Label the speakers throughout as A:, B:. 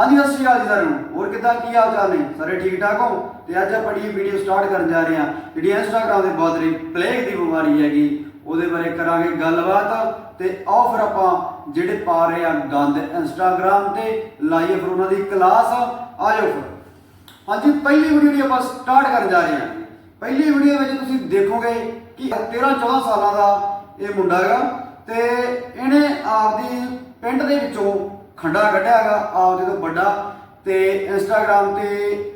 A: ਹਾਂਜੀ, ਸਤਿ ਸ਼੍ਰੀ ਅਕਾਲ ਜੀ ਸਾਰਿਆਂ ਨੂੰ। ਹੋਰ ਕਿੱਦਾਂ, ਕੀ ਹਾਲ ਚਾਲ ਨੇ? ਸਾਰੇ ਠੀਕ ਠਾਕ ਹੋ? ਤੇ ਅੱਜ ਆਪਾਂ ਇਹ ਵੀਡੀਓ ਸਟਾਰਟ ਕਰਨ ਜਾ ਰਹੇ ਹਾਂ, ਜਿਹੜੀ ਇੰਸਟਾਗ੍ਰਾਮ ਦੇ ਬਹੁਤ ਰਹੀ ਪਲੇਗ ਦੀ ਬਿਮਾਰੀ ਹੈਗੀ, ਉਹਦੇ ਬਾਰੇ ਕਰਾਂਗੇ ਗੱਲਬਾਤ। ਤੇ ਆਓ ਫਿਰ ਆਪਾਂ ਜਿਹੜੇ ਪਾ ਰਹੇ ਆ ਗੰਦ ਇੰਸਟਾਗ੍ਰਾਮ ਤੇ, ਲਾਈਏ ਫਿਰ ਉਹਨਾਂ ਦੀ ਕਲਾਸ ਆਜੋ ਫਿਰ। ਹਾਂਜੀ, ਪਹਿਲੀ ਵੀਡੀਓ ਦੀ ਆਪਾਂ ਸਟਾਰਟ ਕਰਨ ਜਾ ਰਹੇ ਹਾਂ, ਪਹਿਲੀ ਵੀਡੀਓ ਵਿੱਚ ਤੁਸੀਂ ਦੇਖੋਗੇ ਕਿ 13 14 ਸਾਲਾਂ ਦਾ ਇਹ ਮੁੰਡਾ ਹੈਗਾ, ਤੇ ਇਹਨੇ ਆਪਦੀ ਪਿੰਡ ਦੇ ਵਿੱਚੋਂ ਖੰਡਾ ਕੱਢਿਆ ਹੈਗਾ ਆਪਦੇ ਤੋਂ ਵੱਡਾ, ਤੇ ਇੰਸਟਾਗ੍ਰam ਤੇ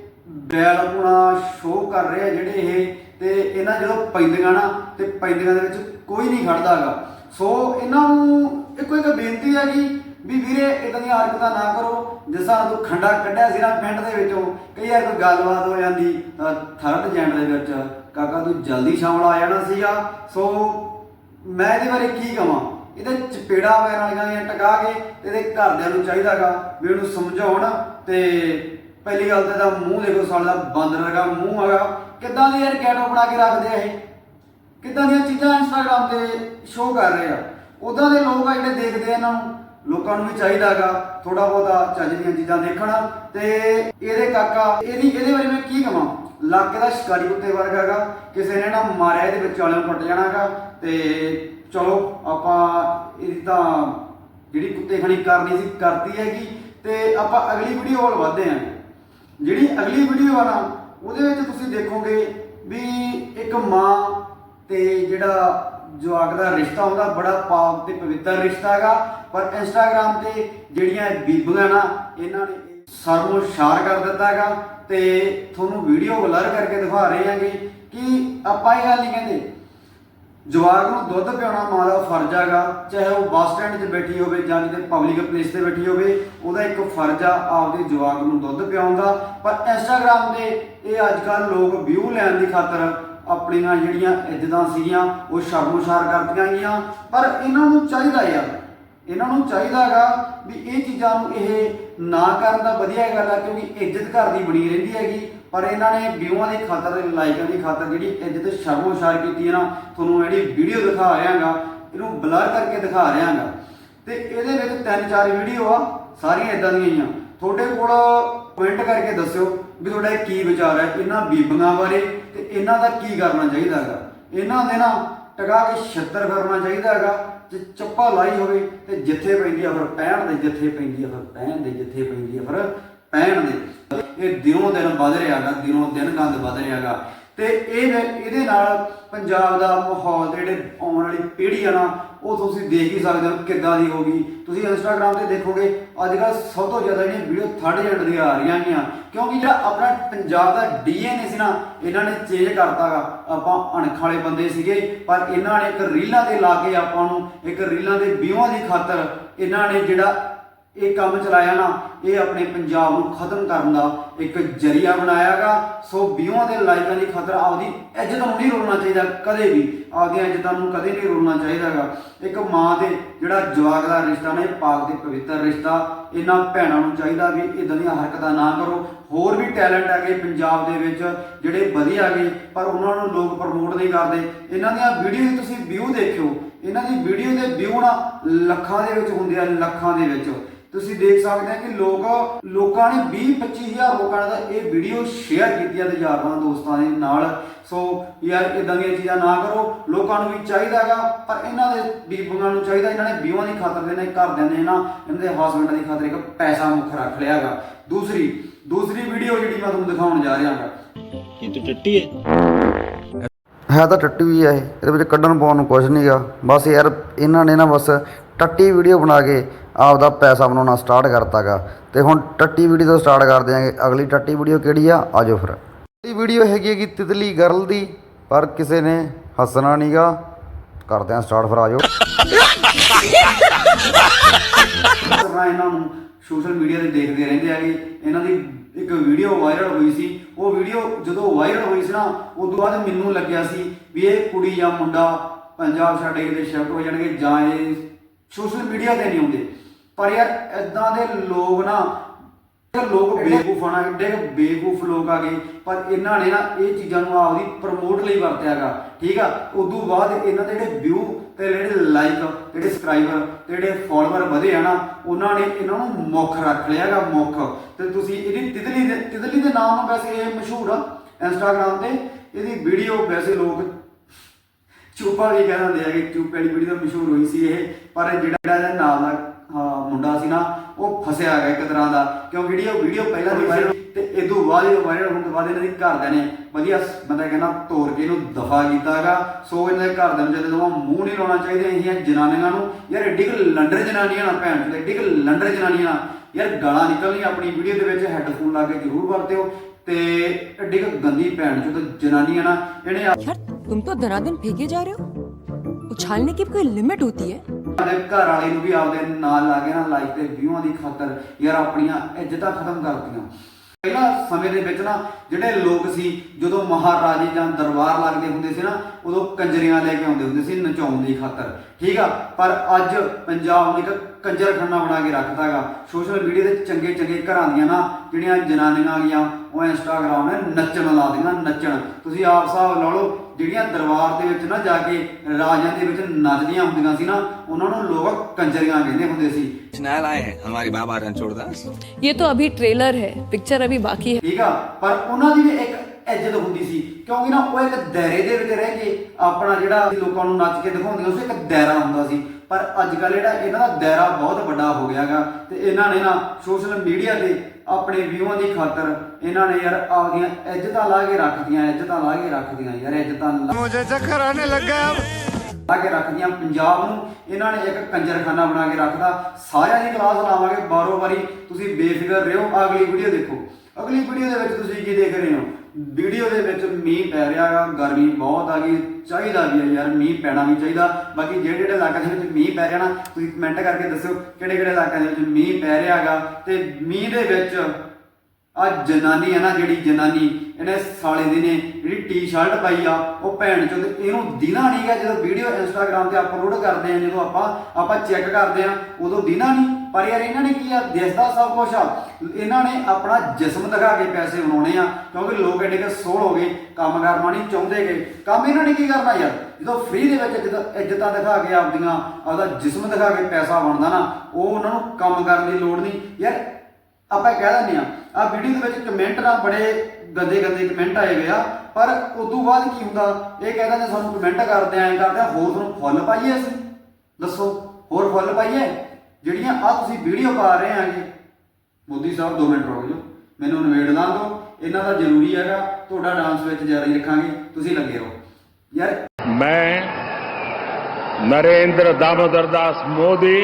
A: ਬੈਲ ਆਪਣਾ ਸ਼ੋਅ ਕਰ ਰਹੇ ਆ ਜਿਹੜੇ ਇਹ, ਤੇ ਇਹਨਾਂ ਜਦੋਂ ਪੈਂਦੀਆਂ ਨਾ, ਤੇ ਪੈਂਦੀਆਂ ਦੇ ਵਿੱਚ ਕੋਈ ਨਹੀਂ ਖੜਦਾ ਹੈਗਾ। ਸੋ ਇਹਨਾਂ ਨੂੰ ਇੱਕੋ ਇੱਕ ਬੇਨਤੀ ਹੈਗੀ ਵੀ ਵੀਰੇ ਇਦਾਂ ਦੀਆਂ ਹਰਕਤਾਂ ਨਾ ਕਰੋ। ਜਿਸ ਤਰ੍ਹਾਂ ਤੂੰ ਖੰਡਾ ਕੱਢਿਆ ਸੀ ਨਾ ਪਿੰਡ ਦੇ ਵਿੱਚੋਂ, ਕਈ ਵਾਰ ਕੋਈ ਗੱਲਬਾਤ ਹੋ ਜਾਂਦੀ, ਤਾਂ ਥਰਡ ਜੈਂਡ ਦੇ ਵਿੱਚ, ਕਾਕਾ ਤੂੰ ਜਲਦੀ ਸ਼ਾਮਲ ਆ ਜਾਣਾ ਸੀਗਾ। ਸੋ ਮੈਂ ਇਹਦੇ ਬਾਰੇ ਕੀ ਕਹਾਂ? ਇਹਦੇ ਚਪੇੜਾ ਵਗੈਰਾ ਵਾਲੀਆਂ ਦੀਆਂ ਟਕਾ ਕੇ ਤੇ ਇਹਦੇ ਘਰਦਿਆਂ ਨੂੰ ਚਾਹੀਦਾਗਾ ਵੀ ਇਹਨੂੰ ਸਮਝਾਉਣ ਤੇ ਪਹਿਲੀ ਗੱਲ ਤਾਂ ਇਹਦਾ ਮੂੰਹ ਦੇਖੋ ਸਾਲ ਦਾ ਬਾਂਦਰ ਵਰਗਾ ਮੂੰਹ ਹੈਗਾ। ਕਿੱਦਾਂ ਦੇ ਯਾਰ ਕੈਟੋ ਬਣਾ ਕੇ ਰੱਖਦੇ ਆ ਇਹ? ਕਿੱਦਾਂ ਦੀਆਂ ਚੀਜ਼ਾਂ ਇੰਸਟਾਗ੍ਰam ਤੇ ਸ਼ੋਅ ਕਰ ਰਹੇ ਆ? ਉਦਾਂ ਦੇ ਲੋਕ ਆ ਜਿਹੜੇ ਦੇਖਦੇ ਆ ਇਹਨਾਂ ਨੂੰ। ਲੋਕਾਂ ਨੂੰ ਵੀ ਚਾਹੀਦਾਗਾ ਥੋੜਾ ਬਹੁਤਾ ਚੱਜ ਦੀਆਂ ਚੀਜ਼ਾਂ ਦੇਖਣ ਤੇ ਇਹਦੇ ਕਾਕਾ ਇਹਦੀ ਇਹਦੇ ਬਾਰੇ ਮੈਂ ਕੀ ਕਹਾਂ ਇਲਾਕੇ ਦਾ ਸ਼ਿਕਾਰੀ ਕੁੱਤੇ ਵਰਗਾ ਹੈਗਾ ਕਿਸੇ ਨੇ ਨਾ ਮਾਰਿਆ, ਇਹਦੇ ਵਿੱਚ ਵਾਲਿਆਂ ਨੂੰ ਫਟ ਜਾਣਾਗਾ ਤੇ ਚਲੋ, ਆਪਾਂ ਇਹਦੀ ਤਾਂ ਜਿਹੜੀ ਕੁੱਤੇ ਖਣੀ ਕਰਨੀ ਸੀ, ਕਰਤੀ ਹੈਗੀ। ਤੇ ਆਪਾਂ ਅਗਲੀ ਵੀਡੀਓ ਵੱਲ ਵਧਦੇ ਹਾਂ ਜਿਹੜੀ ਅਗਲੀ ਵੀਡੀਓ ਆ ਨਾ, ਉਹਦੇ ਵਿੱਚ ਤੁਸੀਂ ਦੇਖੋਗੇ ਵੀ ਇੱਕ ਮਾਂ ਤੇ ਜਿਹੜਾ ਜਵਾਕ ਦਾ ਰਿਸ਼ਤਾ ਹੁੰਦਾ, ਬੜਾ ਪਾਵ ਤੇ ਪਵਿੱਤਰ ਰਿਸ਼ਤਾ ਹੈਗਾ। ਪਰ ਇੰਸਟਾਗ੍ਰam ਤੇ ਜਿਹੜੀਆਂ ਇਹ ਬੀਬੀਆਂ ਨਾ, ਇਹਨਾਂ ਨੇ ਸਰ ਨੂੰ ਸ਼ਾਰ ਕਰ ਦਿੱਤਾ ਹੈਗਾ। ਤੇ ਤੁਹਾਨੂੰ ਵੀਡੀਓ ਬਲਰ ਕਰਕੇ ਦਿਖਾ ਰਹੇ ਹਾਂਗੇ ਕਿ ਆਪਾਂ ਇਹ ਗੱਲ ਨਹੀਂ ਕਹਿੰਦੇ। ਜਵਾਕ ਨੂੰ ਦੁੱਧ ਪਿਆਉਣਾ ਮਾਂ ਦਾ ਫਰਜ਼ ਹੈਗਾ, ਚਾਹੇ ਉਹ ਬੱਸ ਸਟੈਂਡ 'ਤੇ ਬੈਠੀ ਹੋਵੇ ਜਾਂ ਕਿਤੇ ਪਬਲਿਕ ਪਲੇਸ ਤੇ ਬੈਠੀ ਹੋਵੇ, ਉਹਦਾ ਇੱਕ ਫਰਜ਼ ਆ ਆਪਦੇ ਜਵਾਕ ਨੂੰ ਦੁੱਧ ਪਿਆਉਣ ਦਾ। ਪਰ ਇੰਸਟਾਗ੍ਰam ਤੇ ਇਹ ਅੱਜ ਕੱਲ ਲੋਕ ਵਿਊ ਲੈਣ ਦੀ ਖਾਤਰ ਆਪਣੀਆਂ ਜਿਹੜੀਆਂ ਇੱਜ਼ਤਾਂ ਸੀਗੀਆਂ, ਉਹ ਸ਼ਰਮੋਸ਼ਾਰ ਕਰਦੀਆਂ ਗਈਆਂ। ਪਰ ਇਹਨਾਂ ਨੂੰ ਚਾਹੀਦਾ ਯਾਰ ਇਹਨਾਂ ਨੂੰ ਚਾਹੀਦਾਗਾ ਵੀ ਇਹ ਚੀਜ਼ਾਂ ਨੂੰ ਇਹ ਨਾ ਕਰਨ ਦਾ ਵਧੀਆ ਗੱਲ ਆ, ਕਿਉਂਕਿ ਇੱਜ਼ਤ ਘਰ ਦੀ ਬਣੀ ਰਹਿੰਦੀ ਹੈਗੀ। ਪਰ ਇਹਨਾਂ ਨੇ ਵਿਊਆਂ ਦੀ ਖਾਤਰ, ਲਾਈਕਾਂ ਦੀ ਖਾਤਰ ਜਿਹੜੀ ਇੱਜ਼ਤ ਸ਼ਰਮੋਸ਼ਾਰ ਕੀਤੀ ਹੈ ਨਾ, ਤੁਹਾਨੂੰ ਜਿਹੜੀ ਵੀਡੀਓ ਦਿਖਾ ਰਿਹਾਗਾ, ਇਹਨੂੰ ਬਲਰ ਕਰਕੇ ਦਿਖਾ ਰਿਹਾਗਾ। ਤੇ ਇਹਦੇ ਵਿੱਚ ਤਿੰਨ ਚਾਰ ਵੀਡੀਓ ਆ, ਸਾਰੀਆਂ ਇਦਾਂ ਦੀਆਂ ਹੀ ਆ। ਤੁਹਾਡੇ ਕੋਲ ਕਮੈਂਟ ਕਰਕੇ ਦੱਸਿਓ ਵੀ ਤੁਹਾਡਾ ਇਹ ਕੀ ਵਿਚਾਰ ਹੈ, ਇਹਨਾਂ ਬੀਬੀਆਂ ਬਾਰੇ ਤੇ ਇਹਨਾਂ ਦਾ ਕੀ ਕਰਨਾ ਚਾਹੀਦਾ ਹੈਗਾ। ਇਹਨਾਂ ਦੇ ਨਾ ਟਕਾ ਕੇ ਛਿੱਤਰ ਕਰਨਾ ਚਾਹੀਦਾ ਹੈਗਾ, ਜੇ ਚੱਪਾ ਲਾਈ ਹੋਵੇ ਤੇ ਜਿੱਥੇ ਪੈਂਦੀ ਆ ਫਿਰ ਪੈਣ ਦੇ, ਜਿੱਥੇ ਪੈਂਦੀ ਆ ਫਿਰ ਪੈਣ ਦੇ, ਜਿੱਥੇ ਪੈਂਦੀ ਆ ਫਿਰ ਪੈਣ ਦੇ। ਇਹ ਦਿਨੋਂ ਦਿਨ ਵੱਧ ਰਿਹਾਗਾ ਦਿਨੋਂ ਦਿਨ ਗੰਦ ਵੱਧ ਰਿਹਾਗਾ ਤੇ ਇਹ ਇਹਦੇ ਨਾਲ ਪੰਜਾਬ ਦਾ ਮਾਹੌਲ ਤੇ ਜਿਹੜੇ ਆਉਣ ਵਾਲੀ ਪੀੜ੍ਹੀ ਆ ਨਾ, ਉਹ ਤੁਸੀਂ ਦੇਖ ਹੀ ਸਕਦੇ ਹੋ ਕਿੱਦਾਂ ਦੀ ਹੋਗੀ ਤੁਸੀਂ ਇੰਸਟਾਗ੍ਰam ਤੇ ਦੇਖੋਗੇ ਅੱਜ ਕੱਲ੍ਹ ਸਭ ਤੋਂ ਜ਼ਿਆਦਾ ਜਿਹੜੀਆਂ ਵੀਡੀਓ ਥਰਡ ਜੈਂਡ ਦੀਆਂ ਆ ਰਹੀਆਂ ਗੀਆਂ। ਕਿਉਂਕਿ ਜਿਹੜਾ ਆਪਣਾ ਪੰਜਾਬ ਦਾ ਡੀਐਨਏ ਸੀ ਨਾ, ਇਹਨਾਂ ਨੇ ਚੇਂਜ ਕਰਤਾਗਾ ਆਪਾਂ ਅਣਖ ਵਾਲੇ ਬੰਦੇ ਸੀਗੇ, ਪਰ ਇਹਨਾਂ ਨੇ ਇੱਕ ਰੀਲਾਂ ਤੇ ਲਾ ਕੇ ਆਪਾਂ ਨੂੰ, ਇੱਕ ਰੀਲਾਂ ਦੇ ਵਿਊਆਂ ਦੀ ਖਾਤਰ ਇਹਨਾਂ ਨੇ ਜਿਹੜਾ ਇਹ ਕੰਮ ਚਲਾਇਆ ਨਾ ਇਹ ਆਪਣੇ ਪੰਜਾਬ ਨੂੰ ਖਤਮ ਕਰਨ ਦਾ ਇੱਕ ਜਰੀਆ ਬਣਾਇਆਗਾ। ਸੋ ਵਿਊਆਂ ਦੇ ਲਾਈਕਾਂ ਦੀ ਖਾਤਰ ਆਪਦੀ ਇੱਜ਼ਤ ਨੂੰ ਨਹੀਂ ਰੋਲਣਾ ਚਾਹੀਦਾ, ਕਦੇ ਵੀ। ਆਪਦੀਆਂ ਇੱਜ਼ਤਾਂ ਨੂੰ ਕਦੇ ਨਹੀਂ ਰੋਲਣਾ ਚਾਹੀਦਾਗਾ। ਇੱਕ ਮਾਂ ਦੇ ਜਿਹੜਾ ਜਵਾਕ ਦਾ ਰਿਸ਼ਤਾ ਨੇ ਪਾਕ ਦੇ ਪਵਿੱਤਰ ਰਿਸ਼ਤਾ, ਇਹਨਾਂ ਭੈਣਾਂ ਨੂੰ ਚਾਹੀਦਾ ਵੀ ਇਦਾਂ ਦੀਆਂ ਹਰਕਤਾਂ ਨਾ ਕਰੋ। ਹੋਰ ਵੀ ਟੈਲੈਂਟ ਹੈਗੇ ਪੰਜਾਬ ਦੇ ਵਿੱਚ, ਜਿਹੜੇ ਵਧੀਆ ਹੈਗੇ, ਪਰ ਉਹਨਾਂ ਨੂੰ ਲੋਕ ਪ੍ਰਮੋਟ ਨਹੀਂ ਕਰਦੇ। ਇਹਨਾਂ ਦੀਆਂ ਵੀਡੀਓ ਤੁਸੀਂ ਵਿਊ ਦੇਖਿਓ। ਇਹਨਾਂ ਦੀ ਵੀਡੀਓ ਦੇ ਵਿਊ ਨਾ ਲੱਖਾਂ ਦੇ ਵਿੱਚ ਹੁੰਦੇ ਆ, ਲੱਖਾਂ ਦੇ ਵਿੱਚ। ਤੁਸੀਂ ਦੇਖ ਸਕਦੇ ਆ ਕਿ ਲੋਕ ਲੋਕਾਂ ਨੇ 20 25000 ਲੋਕਾਂ ਨੇ ਇਹ ਵੀਡੀਓ ਸ਼ੇਅਰ ਕੀਤੀ ਆ ਤੇ ਯਾਰਾਂ ਦੋਸਤਾਂ ਦੇ ਨਾਲ। ਸੋ ਯਾਰ ਇਦਾਂ ਦੀਆਂ ਚੀਜ਼ਾਂ ਨਾ ਕਰੋ। ਲੋਕਾਂ ਨੂੰ ਵੀ ਚਾਹੀਦਾਗਾ ਪਰ ਇਹਨਾਂ ਦੇ ਬੀਬੀਆਂ ਨੂੰ ਚਾਹੀਦਾ, ਇਹਨਾਂ ਨੇ ਵਿਊਆਂ ਦੀ ਖਾਤਰ ਦੇ ਨੇ ਘਰਦਿਆਂ ਨੇ ਨਾ, ਇਹਨਾਂ ਦੇ ਹਸਬੰਡਾਂ ਦੀ ਖਾਤਰ ਇੱਕ ਪੈਸਾ ਮੁੱਖ ਰੱਖ ਲਿਆਗਾ ਦੂਸਰੀ ਦੂਸਰੀ ਵੀਡੀਓ ਜਿਹੜੀ ਮੈਂ ਤੁਹਾਨੂੰ ਦਿਖਾਉਣ ਜਾ ਰਿਹਾ ਹਾਂ।
B: ਇਹ ਤਾਂ ਟੱਟੀ ਹੈ।
C: ਹੈ ਤਾਂ ਟੱਟੀ ਵੀ ਆ ਇਹ, ਇਹਦੇ ਵਿੱਚ ਕੱਢਣ ਪਾਉਣ ਨੂੰ ਕੁਝ ਨਹੀਂਗਾ ਬਸ ਯਾਰ, ਇਹਨਾਂ ਨੇ ਨਾ ਬਸ ਟੱਟੀ ਵੀਡੀਓ ਬਣਾ ਕੇ ਆਪਦਾ ਪੈਸਾ ਬਣਾਉਣਾ ਸਟਾਰਟ ਕਰਤਾਗਾ ਤੇ ਹੁਣ ਟੱਟੀ ਵੀਡੀਓ ਤੋਂ ਸਟਾਰਟ ਕਰ ਦਿਆਂਗੇ ਅਗਲੀ ਟੱਟੀ ਵੀਡੀਓ ਕਿਹੜੀ ਆ? ਆਜੋ ਫਿਰ। ਅਗਲੀ ਵੀਡੀਓ ਹੈਗੀ ਹੈਗੀ ਤਿਤਲੀ ਗਰਲ ਦੀ, ਪਰ ਕਿਸੇ ਨੇ ਹੱਸਣਾ ਨਹੀਂਗਾ ਕਰਦੇ ਆਂ ਸਟਾਰਟ ਫਿਰ, ਆਜੋ।
A: ਮੈਂ ਇਹਨਾਂ ਨੂੰ ਸੋਸ਼ਲ ਮੀਡੀਆ ਤੇ ਦੇਖਦੇ ਰਹਿੰਦੇ ਆਗੇ ਇਹਨਾਂ ਦੀ ਇੱਕ ਵੀਡੀਓ ਵਾਇਰਲ ਹੋਈ ਸੀ ਉਹ ਵੀਡੀਓ ਜਦੋਂ ਵਾਇਰਲ ਹੋਈ ਸੀ ਨਾ ਉਦੋਂ ਬਾਅਦ ਮੈਨੂੰ ਲੱਗਿਆ ਸੀ ਵੀ ਇਹ ਕੁੜੀ ਜਾਂ ਮੁੰਡਾ ਪੰਜਾਬ ਕੇ ਕਿਤੇ ਸ਼ਿਫਟ ਹੋ ਜਾਣਗੇ ਜਾਂ ਇਹ ਸੋਸ਼ਲ ਮੀਡੀਆ ਤੇ ਨਹੀਂ ਆਉਂਦੇ। ਪਰ ਯਾਰ ਇਦਾਂ ਦੇ ਲੋਕ ਨਾ ਇਹ ਲੋਕ ਬੇਵਕੂਫ ਆਣਾ ਏਡੇ ਬੇਵਕੂਫ ਲੋਕ ਆ ਗਏ ਪਰ ਇਹਨਾਂ ਨੇ ਨਾ ਇਹ ਚੀਜ਼ਾਂ ਨੂੰ ਆਪਦੀ ਪ੍ਰਮੋਟ ਲਈ ਵਰਤਿਆਗਾ ਠੀਕ ਆ? ਉਦੋਂ ਬਾਅਦ ਇਹਨਾਂ ਦੇ ਜਿਹੜੇ ਵਿਊ ਤੇ ਜਿਹੜੇ ਲਾਈਕ ਜਿਹੜੇ ਸਬਸਕ੍ਰਾਈਬਰ ਤੇ ਜਿਹੜੇ ਫਾਲੋਅਰ ਵਧੇ ਆ ਨਾ, ਉਹਨਾਂ ਨੇ ਇਹਨਾਂ ਨੂੰ ਮੁੱਖ ਰੱਖ ਲਿਆਗਾ ਮੁੱਖ। ਤੇ ਤੁਸੀਂ ਇਹਦੀ ਤਿਤਲੀ ਦੇ ਤਿਤਲੀ ਦੇ ਨਾਮ ਵੈਸੇ ਇਹ ਮਸ਼ਹੂਰ ਆ ਇੰਸਟਾਗ੍ਰam ਤੇ। ਇਹਦੀ ਵੀਡੀਓ ਵੈਸੇ ਲੋਕ ਚੂਪਾ ਵੀ ਕਹਿ ਦਿੰਦੇ ਆ ਕਿ ਚੂਪੇ ਵਾਲੀ ਵੀਡੀਓ ਮਸ਼ਹੂਰ ਹੋਈ ਸੀ ਇਹ, ਪਰ ਜਿਹੜਾ ਇਹਦਾ ਨਾਲ ਦਾ ਮੁੰਡਾ ਸੀ ਨਾ, ਉਹ ਫਸਿਆ ਗਿਆ ਇੱਕ ਤਰ੍ਹਾਂ ਦਾ। ਕਿਉਂਕਿ ਜਿਹੜੀ ਉਹ ਵੀਡੀਓ ਪਹਿਲਾਂ ਦੀ ਵਾਇਰਲ ਤੇ ਤੋਂ ਬਾਅਦ ਇਹ ਵਾਇਰਲ ਹੋਣ ਤੋਂ ਬਾਅਦ ਇਹਨਾਂ ਦੇ ਘਰਦਿਆਂ ਨੇ ਵਧੀਆ ਬੰਦਾ ਕਹਿੰਦਾ ਤੋੜ ਕੇ ਇਹਨੂੰ ਦਫਾ ਕੀਤਾਗਾ ਸੋ ਇਹਨਾਂ ਦੇ ਘਰਦਿਆਂ ਨੂੰ ਜਦੋਂ ਮੂੰਹ ਨਹੀਂ ਲਾਉਣਾ ਚਾਹੀਦਾ ਇਹ ਜਨਾਨੀਆਂ ਨੂੰ। ਯਾਰ ਐਡੀ ਲੰਡਰ ਜਨਾਨੀਆਂ ਨਾ ਭੈਣ ਤੇ ਐਡੀ ਲੰਡਰ ਜਨਾਨੀਆਂ ਯਾਰ ਗਾਲਾਂ ਨਿਕਲਣੀਆਂ ਆਪਣੀ ਵੀਡੀਓ ਦੇ ਵਿੱਚ ਹੈੱਡਫੋਨ ਲਾ ਕੇ ਜ਼ਰੂਰ ਵਰਤਿਓ। ਤੇ ਐਡੀ ਗੰਦੀ ਭੈਣ ਚੋਂ ਜਨਾਨੀਆਂ ਨਾ ਇਹਨੇ
D: ਯਾਰ ਤੁਮ ਤਾਂ ਦਰਾਦਨ ਫੇਕੇ ਜਾ ਰਹੇ ਹੋ। ਉਛਾਲਨੇ ਕੀ ਕੋਈ ਲਿਮਿਟ ਹੁੰਦੀ ਹੈ?
A: ਆਪਣੇ ਘਰ ਵਾਲੇ ਨੂੰ ਵੀ ਆਪਦੇ ਨਾਲ ਲਾ ਕੇ ਨਾ ਲਾਈਕ ਤੇ ਵਿਊਆਂ ਦੀ ਖਾਤਰ ਯਾਰ ਆਪਣੀਆਂ ਇੱਜ਼ਤਾਂ ਖਤਮ ਕਰਤੀਆਂ। ਪਹਿਲਾਂ ਸਮੇਂ ਦੇ ਵਿੱਚ ਨਾ ਜਿਹੜੇ ਲੋਕ ਸੀ, ਜਦੋਂ ਮਹਾਰਾਜੇ ਜਾਂ ਦਰਬਾਰ ਲੱਗਦੇ ਹੁੰਦੇ ਸੀ ਨਾ, ਉਦੋਂ ਕੰਜਰੀਆਂ ਲੈ ਕੇ ਆਉਂਦੇ ਹੁੰਦੇ ਸੀ ਨਚਾਉਣ ਦੀ ਖਾਤਰ। ਠੀਕ ਆ? ਪਰ ਅੱਜ ਪੰਜਾਬ ਨੇ ਇੱਕ ਕੰਜਰਖਾਨਾ ਬਣਾ ਕੇ ਰੱਖਦਾਗਾ ਸੋਸ਼ਲ ਮੀਡੀਆ ਦੇ ਚੰਗੇ ਚੰਗੇ ਘਰਾਂ ਦੀਆਂ ਨਾ ਜਿਹੜੀਆਂ ਜਨਾਨੀਆਂ ਗਈਆਂ, ਉਹ ਇੰਸਟਾਗ੍ਰਾਮ ਨੇ ਨੱਚਣ ਲਾ ਦੀਆਂ ਨੱਚਣ। ਤੁਸੀਂ ਆਪ ਹਿਸਾਬ ਲਾ ਲਓ ਜਿਹੜੀਆਂ ਦਰਬਾਰ ਦੇ ਵਿੱਚ ਨਾ ਜਾ ਕੇ ਰਾਜਿਆਂ ਦੇ ਵਿੱਚ ਨੱਚਦੀਆਂ ਹੁੰਦੀਆਂ ਸੀ ਨਾ ਉਹਨਾਂ ਨੂੰ ਲੋਕ ਕੰਜਰੀਆਂ ਕਹਿੰਦੇ ਹੁੰਦੇ ਸੀ।
E: ਚਨੈਲ ਆਏ ਹੈ ਹਮਾਰੇ ਬਾਬਾ ਰਣਛੋੜ
D: ਦਾਸ। ਇਹ ਤਾਂ ਅਭੀ ਟ੍ਰੇਲਰ ਹੈ ਪਿਕਚਰ ਅਭੀ ਬਾਕੀ ਹੈ
A: ਠੀਕ ਆ ਪਰ ਉਹਨਾਂ ਦੀ ਵੀ ਇੱਕ ਇੱਜ਼ਤ ਹੁੰਦੀ ਸੀ ਕਿਉਂਕਿ ਨਾ ਉਹ ਇੱਕ ਦਾਇਰੇ ਦੇ ਵਿੱਚ ਰਹਿ ਕੇ ਆਪਣਾ ਜਿਹੜਾ ਲੋਕਾਂ ਨੂੰ ਨੱਚ ਕੇ ਦਿਖਾਉਂਦੇ ਉਸ ਇੱਕ ਦਾਇਰਾ ਹੁੰਦਾ ਸੀ। ਪਰ ਅੱਜ ਕੱਲ ਜਿਹੜਾ ਇਹਨਾਂ ਦਾ ਦਾਇਰਾ ਬਹੁਤ ਵੱਡਾ ਹੋ ਗਿਆਗਾ ਤੇ ਇਹਨਾਂ ਨੇ ਨਾ ਸੋਸ਼ਲ ਮੀਡੀਆ ਤੇ ਆਪਣੇ ਵਿਊਆਂ ਦੀ ਖਾਤਰ ਇਹਨਾਂ ਨੇ ਯਾਰ ਆਪਦੀਆਂ ਇੱਜ਼ਤਾਂ ਲਾ ਕੇ ਰੱਖਦੀਆਂ ਇੱਜ਼ਤਾਂ ਲਾ ਕੇ ਰੱਖਦੀਆਂ ਯਾਰ ਇੱਜ਼ਤਾਂ ਮੁਝੇ ਚੱਕਰ ਆਨੇ ਲੱਗਾ। ਲਾ ਕੇ ਰੱਖਦੀਆਂ ਪੰਜਾਬ ਨੂੰ। ਇਹਨਾਂ ਨੇ ਇੱਕ ਕੰਜਰਖਾਨਾ ਬਣਾ ਕੇ ਰੱਖਦਾ। ਸਾਰਿਆਂ ਦੀ ਕਲਾਸ ਲਾਵਾਂਗੇ ਬਾਰੋ ਬਾਰੀ ਤੁਸੀਂ ਬੇਫਿਕਰ ਰਹੋ। ਅਗਲੀ ਵੀਡੀਓ ਦੇਖੋ। ਅਗਲੀ ਵੀਡੀਓ ਦੇ ਵਿੱਚ ਤੁਸੀਂ ਕੀ ਦੇਖ ਰਹੇ ਹੋ? ਵੀਡੀਓ ਦੇ ਵਿੱਚ ਮੀਂਹ ਪੈ ਰਿਹਾ ਗਾ, ਗਰਮੀ ਬਹੁਤ ਆ ਗਈ, ਚਾਹੀਦਾ ਵੀ ਹੈ ਯਾਰ, ਮੀਂਹ ਪੈਣਾ ਵੀ ਚਾਹੀਦਾ। ਬਾਕੀ ਜਿਹੜੇ ਜਿਹੜੇ ਇਲਾਕਿਆਂ ਦੇ ਵਿੱਚ ਮੀਂਹ ਪੈ ਰਿਹਾ ਨਾ, ਤੁਸੀਂ ਕਮੈਂਟ ਕਰਕੇ ਦੱਸਿਓ ਕਿਹੜੇ ਕਿਹੜੇ ਇਲਾਕਿਆਂ ਦੇ ਵਿੱਚ ਮੀਂਹ ਪੈ ਰਿਹਾ ਗਾ। ਤੇ ਮੀਂਹ ਦੇ ਵਿੱਚ ਆ ਜਨਾਨੀ ਹੈ ਨਾ, ਜਿਹੜੀ ਜਨਾਨੀ, ਇਹਨੇ ਸਾਲੇ ਦੀ ਨੇ ਜਿਹੜੀ ਟੀ-ਸ਼ਰਟ ਪਾਈ ਆ, ਉਹ ਭੈਣ ਚੋਦ, ਇਹਨੂੰ ਦਿਨਾ ਨਹੀਂਗਾ ਜਦੋਂ ਵੀਡੀਓ ਇੰਸਟਾਗ੍ਰam ਤੇ ਅਪਲੋਡ ਕਰਦੇ ਆ, ਜਦੋਂ ਆਪਾਂ ਆਪਾਂ ਚੈੱਕ ਕਰਦੇ ਆ, ਉਦੋਂ ਦਿਨਾ ਨਹੀਂ ਪਰ ਯਾਰ ਇਹਨਾਂ ਨੇ ਕੀ ਆ ਦਿਸਦਾ ਸਭ ਕੁਝ ਆ। ਇਹਨਾਂ ਨੇ ਆਪਣਾ ਜਿਸਮ ਦਿਖਾ ਕੇ ਪੈਸੇ ਬਣਾਉਣੇ ਆ, ਕਿਉਂਕਿ ਲੋਕ ਐਡੇ ਕਿ ਸੋਲ ਹੋ ਗਏ ਕੰਮ ਕਰਨਾ ਨਹੀਂ ਚਾਹੁੰਦੇਗੇ ਕੰਮ ਇਹਨਾਂ ਨੇ ਕੀ ਕਰਨਾ ਯਾਰ? ਜਦੋਂ ਫ੍ਰੀ ਦੇ ਵਿੱਚ ਜਦੋਂ ਇੱਜ਼ਤਾਂ ਦਿਖਾ ਕੇ ਆਪਦੀਆਂ, ਆਪਦਾ ਜਿਸਮ ਦਿਖਾ ਕੇ ਪੈਸਾ ਬਣਦਾ ਨਾ, ਉਹ ਉਹਨਾਂ ਨੂੰ ਕੰਮ ਕਰਨ ਦੀ ਲੋੜ ਨਹੀਂ ਯਾਰ, ਆਪਾਂ ਕਹਿ ਦਿੰਦੇ ਆ ਆ ਵੀਡੀਓ ਦੇ ਵਿੱਚ ਕਮੈਂਟ ਨਾ ਬੜੇ ਗੰਦੇ ਗੰਦੇ ਕਮੈਂਟ ਆਏ ਗਏ ਆ, ਪਰ ਉਦੋਂ ਬਾਅਦ ਕੀ ਹੁੰਦਾ? ਇਹ ਕਹਿੰਦਾ ਨੇ ਸਾਨੂੰ ਕਮੈਂਟ ਕਰਦੇ ਆਂ ਕਰਦੇ ਹੋਰ ਤੁਹਾਨੂੰ ਫੁੱਲ ਪਾਈਏ ਅਸੀਂ? ਦੱਸੋ, ਹੋਰ ਫੁੱਲ ਪਾਈਏ? ਜਿਹੜੀਆਂ ਆ ਤੁਸੀਂ ਵੀਡੀਓ ਪਾ ਰਹੇ ਆਂਗੇ ਮੋਦੀ ਸਾਹਿਬ 2 ਮਿੰਟ ਰੁਕ ਜਾਓ ਮੈਨੂੰ ਨਿਬੇੜ ਲਾਂ ਦਿਓ ਇਹਨਾਂ ਦਾ ਜ਼ਰੂਰੀ ਹੈਗਾ ਤੁਹਾਡਾ ਡਾਂਸ ਵਿੱਚ ਜਾਰੀ ਰੱਖਾਂਗੇ ਤੁਸੀਂ ਲੱਗੇ ਰਹੋ ਯਾਰ
F: मैं नरेंद्र दामोदर दास मोदी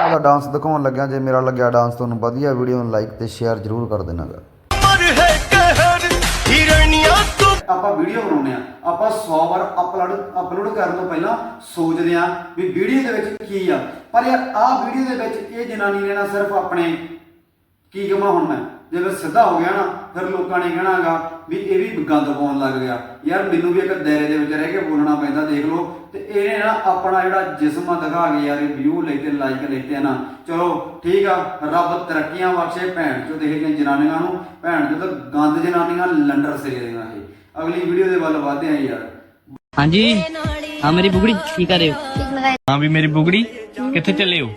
C: ਆਪਦਾ ਡਾਂਸ ਦਿਖਾਉਣ ਲੱਗਿਆ ਜੇ ਮੇਰਾ ਲੱਗਿਆ ਡਾਂਸ ਤੁਹਾਨੂੰ ਵਧੀਆ ਵੀਡੀਓ ਨੂੰ ਲਾਈਕ ਤੇ ਸ਼ੇਅਰ ਜ਼ਰੂਰ ਕਰ ਦੇਣਾਗਾ
A: ਆਪਾਂ ਵੀਡੀਓ ਬਣਾਉਂਦੇ ਆ ਆਪਾਂ 100 ਵਾਰ ਅਪਲੋਡ ਅਪਲੋਡ ਕਰਨ ਤੋਂ ਪਹਿਲਾਂ ਸੋਚਦੇ ਆ ਵੀ ਵੀਡੀਓ ਦੇ ਵਿੱਚ ਕੀ ਆ। ਪਰ ਯਾਰ, ਆਹ ਵੀਡੀਓ ਦੇ ਵਿੱਚ ਇਹ ਜਨਾਨੀ ਨੇ ਨਾ ਸਿਰਫ ਆਪਣੇ ਕੀ ਕਮਾ ਹੁਣ ਮੈਂ? ਜੇ ਮੈਂ ਸਿੱਧਾ ਹੋ ਗਿਆ ਨਾ, ਫਿਰ ਲੋਕਾਂ ਨੇ ਕਹਿਣਾਗਾ ਵੀ ਇਹ ਵੀ ਗੰਦ ਪਾਉਣ ਲੱਗ ਗਿਆ। ਯਾਰ, ਮੈਨੂੰ ਵੀ ਇੱਕ ਦਾਇਰੇ ਦੇ ਵਿੱਚ ਰਹਿ ਕੇ ਬੋਲਣਾ ਪੈਂਦਾ, ਦੇਖ ਲਓ। ਤੇ ਇਹਨੇ ਨਾ ਆਪਣਾ ਜਿਹੜਾ ਜਿਸਮ ਆ, ਦਿਖਾ ਕੇ ਯਾਰ, ਇਹ ਵਿਊ ਲੈਤੇ ਲਾਈਕ ਲੈਤੇ ਨਾ। ਚਲੋ, ਠੀਕ ਆ, ਰੱਬ ਤਰੱਕੀਆਂ ਬਖਸ਼ੇ ਭੈਣ ਚੋ ਦੇਖ ਜਨਾਨੀਆਂ ਨੂੰ। ਭੈਣ ਚੋ ਤਾਂ ਗੰਦ ਜਨਾਨੀਆਂ ਲੰਡਰ ਸਿਰੇ ਦੀਆਂ ਅਗਲੀ ਵੀਡੀਓ ਦੇ ਵੱਲ ਵਧਦੇ ਆਂ ਯਾਰ।
G: ਹਾਂਜੀ? ਆ ਮੇਰੀ ਬੁਗੜੀ ਕੀ ਕਰ ਰਹੇ ਹੋ ਹਾਂ ਵੀ ਮੇਰੀ ਬੁਗੜੀ ਕਿੱਥੇ ਚੱਲੇ ਹੋ?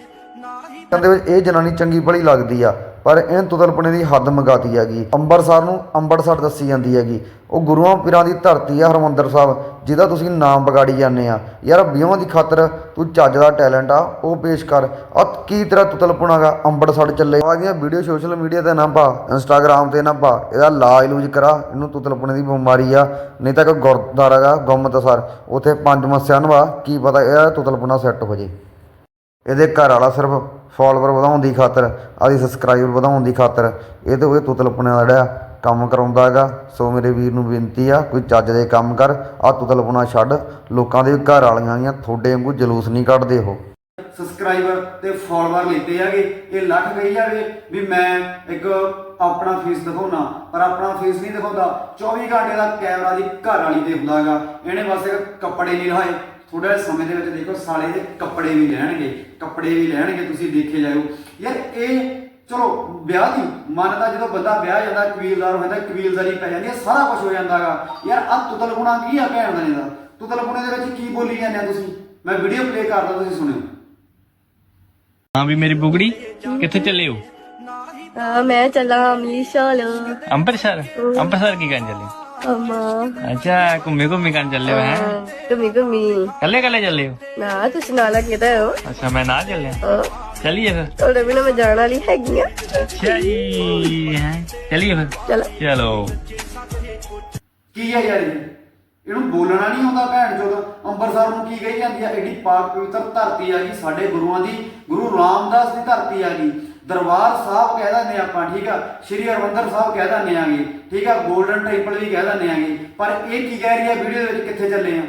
C: ਕਹਿੰਦੇ ਇਹ ਜਨਾਨੀ ਚੰਗੀ ਬੜੀ ਲੱਗਦੀ ਆ। ਪਰ ਇਹ ਤੁਤਲਪਣੇ ਦੀ ਹੱਦ ਮਗਾਤੀ ਹੈਗੀ। ਅੰਬਰਸਰ ਨੂੰ ਅੰਬਰਸਰ ਦੱਸੀ ਜਾਂਦੀ ਹੈਗੀ। ਉਹ ਗੁਰੂਆਂ ਪੀਰਾਂ ਦੀ ਧਰਤੀ ਆ ਹਰਮੰਦਰ ਸਾਹਿਬ, ਜਿਹਦਾ ਤੁਸੀਂ ਨਾਮ ਵਿਗਾੜੀ ਜਾਂਦੇ ਆ। ਯਾਰ ਵਿਊਆਂ ਦੀ ਖਾਤਰ ਤੂੰ ਚੱਜ ਦਾ ਟੈਲੈਂਟ ਆ, ਉਹ ਪੇਸ਼ ਕਰ। ਆ ਕੀ ਤੇਰਾ ਤੁਤਲਪਣਾਗਾ ਅੰਬਰਸਰ ਚੱਲੇ? ਆ ਦੀਆਂ ਵੀਡੀਓ ਸੋਸ਼ਲ ਮੀਡੀਆ ਤੇ ਨਾ ਪਾ ਇੰਸਟਾਗ੍ਰਾਮ ਤੇ ਨਾ ਪਾ ਇਹਦਾ ਇਲਾਜ ਲੂਜ ਕਰਾ, ਇਹਨੂੰ ਤੁਤਲਪਣੇ ਦੀ ਬਿਮਾਰੀ ਆ। ਨਹੀਂ ਤਾਂ ਕੋਈ ਗੁਰਦਾਰਾ ਗਾ, ਗੁੰਮਤਸਰ। ਉਥੇ ਪੰਜ ਮਸਿਆ ਨਵਾ ਕੀ ਪਤਾ ਇਹਦਾ ਤੁਤਲਪਣਾ ਸੈੱਟ ਹੋ ਜੇ। ਇਹਦੇ ਘਰ ਵਾਲਾ ਸਿਰਫ ਫਾਲੋਅਰ ਵਧਾਉਣ ਦੀ ਖਾਤਰ, ਆਦੀ ਸਬਸਕ੍ਰਾਈਬਰ ਵਧਾਉਣ ਦੀ ਖਾਤਰ, ਇਹ ਤੇ ਉਹ ਤੁਤਲਪਣੇ ਦਾ ਜਿਹੜਾ ਕੰਮ ਕਰਾਉਂਦਾ ਹੈਗਾ। ਸੋ ਮੇਰੇ ਵੀਰ ਨੂੰ ਬੇਨਤੀ ਆ, ਕੋਈ ਚੱਜ ਦੇ ਕੰਮ ਕਰ ਆ ਤੁਤਲਪਣਾ ਛੱਡ, ਲੋਕਾਂ ਦੇ ਘਰ ਵਾਲੀਆਂ ਆਈਆਂ, ਤੁਹਾਡੇ ਵਾਂਗੂ ਜਲੂਸ ਨਹੀਂ ਕੱਢਦੇ ਉਹ।
A: ਸਬਸਕ੍ਰਾਈਬਰ ਤੇ ਫਾਲੋਅਰ ਲੈਤੇ ਹੈਗੇ, ਇਹ ਲੱਖ ਕਹੀ ਜਾਵੇ ਵੀ ਮੈਂ ਇੱਕ ਆਪਣਾ ਫੇਸ ਦਿਖਾਉਣਾ ਪਰ ਆਪਣਾ ਫੇਸ ਨਹੀਂ ਦਿਖਾਉਂਦਾ। 24 ਘੰਟੇ ਦਾ ਕੈਮਰਾ ਦੀ ਘਰ ਵਾਲੀ ਤੇ ਇਹਨੇ ਬਸ ਇੱਕ ਕੱਪੜੇ ਨਹੀਂ ਲਾਏ ਥੋੜਾ ਜਿਹਾ ਸਮੇਂ ਦੇ ਵਿੱਚ ਦੇਖੋ ਸਾਲੇ ਦੇ ਕੱਪੜੇ ਵੀ ਲੈਣਗੇ ਕੱਪੜੇ ਵੀ ਲੈਣਗੇ ਤੁਸੀਂ ਦੇਖੇ ਜਾਇਓ। ਯਾਰ ਇਹ ਚਲੋ ਵਿਆਹ ਦੀ ਮੰਨਦਾ ਜਦੋਂ ਬੰਦਾ ਵਿਆਹ ਜਾਂਦਾ ਕਬੀਲਦਾਰ ਹੋ ਜਾਂਦਾ ਕਬੀਲਦਾਰੀ ਪੈ ਜਾਂਦੀ ਹੈ ਸਾਰਾ ਕੁਝ ਹੋ ਜਾਂਦਾਗਾ ਯਾਰ ਆ ਤੁਤਲ ਗੁਣਾ ਕੀ ਆ ਭੈਣ ਦਾ? ਇਹਦਾ ਤੁਤਲਪੁਣੇ ਦੇ ਵਿੱਚ ਕੀ ਬੋਲੀ ਜਾਂਦੇ ਆ ਤੁਸੀਂ? ਮੈਂ ਵੀਡੀਓ ਪਲੇ ਕਰਦਾ ਤੁਸੀਂ ਸੁਣਿਓ।
G: ਹਾਂ ਵੀ ਮੇਰੀ ਬੁਗੜੀ ਕਿੱਥੇ ਚੱਲੇ ਹੋ?
H: ਮੈਂ ਚੱਲਾਂ ਅੰਮ੍ਰਿਤਸਰ?
G: ਅੰਮ੍ਰਿਤਸਰ ਅੰਮ੍ਰਿਤਸਰ ਕੀ ਕਰਨ ਚੱਲੇ?
H: ਅਮਾ
G: ਅੱਛਾ ਘੁੰਮੇ ਘੁੰਮੇ ਕਰਨ ਚੱਲੇ ਹੋ ਹੈ
H: ਕਮੀ ਕਮੀ
G: ਕੱਲੇ ਕੱਲੇ ਚੱਲੇ ਹੋ
H: ਨਾ ਤੁਸੀਂ ਨਾਲ ਕਿਦਾ ਹੋ
G: ਅੱਛਾ ਮੈਂ ਨਾਲ ਚੱਲਿਆ
H: ਹਾਂ,
G: ਚੱਲੀਏ ਫਿਰ
H: ਤੁਹਾਡੇ ਬਿਨਾ ਮੈਂ ਜਾਣ ਵਾਲੀ ਹੈਗੀ ਆ
G: ਅੱਛਾ ਜੀ ਹੈ ਚੱਲੀਏ ਫਿਰ
H: ਚਲ
G: ਚਲੋ
A: ਕੀ ਹੈ ਯਾਰ ਇਹ ਇਹਨੂੰ ਬੋਲਣਾ ਨਹੀਂ ਆਉਂਦਾ ਭੈਣ ਚੋਦ ਅੰਮ੍ਰਿਤਸਰ ਨੂੰ ਕੀ ਕਹੀ ਜਾਂਦੀ ਆ ਐਡੀ ਪਾਕ ਪਵਿੱਤਰ ਧਰਤੀ ਆ ਗਈ ਸਾਡੇ ਗੁਰੂਆਂ ਦੀ ਗੁਰੂ ਰਾਮਦਾਸ ਦੀ ਧਰਤੀ ਆ ਗਈ ਦਰਬਾਰ ਸਾਹਿਬ ਕਹਿ ਦਿੰਦੇ ਆਪਾਂ, ਠੀਕ ਆ? ਸ਼੍ਰੀ ਹਰਮੰਦਰ ਸਾਹਿਬ ਕਹਿ ਦਿੰਦੇ ਆਗੇ ਠੀਕ ਆ? 골ਡਨ ਟੈਂਪਲ ਵੀ ਕਹਿ ਦਿੰਦੇ ਆਗੇ ਪਰ ਇਹ ਕੀ ਕਹਿ ਰਹੀ ਹੈ? ਵੀਡੀਓ ਦੇ ਵਿੱਚ ਕਿੱਥੇ ਚੱਲੇ ਆ?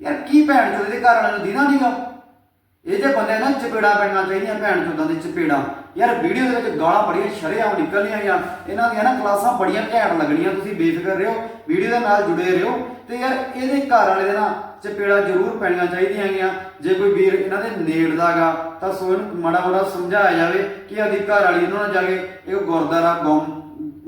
A: ਯਾਰ ਕੀ ਭੈਣ ਚੋਦ ਦੇ ਘਰ ਵਾਲਿਆਂ ਨੂੰ ਦੀਨਾ ਨਹੀਂਗਾ ਇਹ ਜੇ ਬੰਦੇ ਨਾ ਚਪੇੜਾ ਪੈਣਾ ਚਾਹੀਦੀਆਂ ਭੈਣ ਚੋਦਾਂ ਦੀ ਚਪੇੜਾ। ਯਾਰ ਵੀਡੀਓ ਦੇ ਵਿੱਚ ਗਾਲਾਂ ਬੜੀਆਂ ਸ਼ਰੇਆਮ ਨਿਕਲਣੀਆਂ ਜਾਂ ਇਹਨਾਂ ਦੀਆਂ ਨਾ ਕਲਾਸਾਂ ਬੜੀਆਂ ਘੈਂਟ ਲੱਗਣੀਆਂ, ਤੁਸੀਂ ਬੇਫਿਕਰ ਰਹੋ, ਵੀਡੀਓ ਦੇ ਨਾਲ ਜੁੜੇ ਰਹੋ। ਤੇ ਯਾਰ ਇਹਦੇ ਘਰ ਵਾਲੇ ਦੇ ਨਾ ਚਪੇੜਾ ਜ਼ਰੂਰ ਪੈਣੀਆਂ ਚਾਹੀਦੀਆਂ ਹੈਗੀਆਂ। ਜੇ ਕੋਈ ਵੀਰ ਇਹਨਾਂ ਦੇ ਨੇੜਦਾਗਾ ਤਾਂ ਸੋ ਇਹਨੂੰ ਮਾੜਾ ਮੋੜਾ ਸਮਝਾਇਆ ਜਾਵੇ ਕਿ ਆਦੀ ਘਰ ਵਾਲੀ ਇਹਨਾਂ ਨਾਲ ਜਾ ਕੇ ਇਹ ਗੁਰਦਾਰਾ ਗੌਮ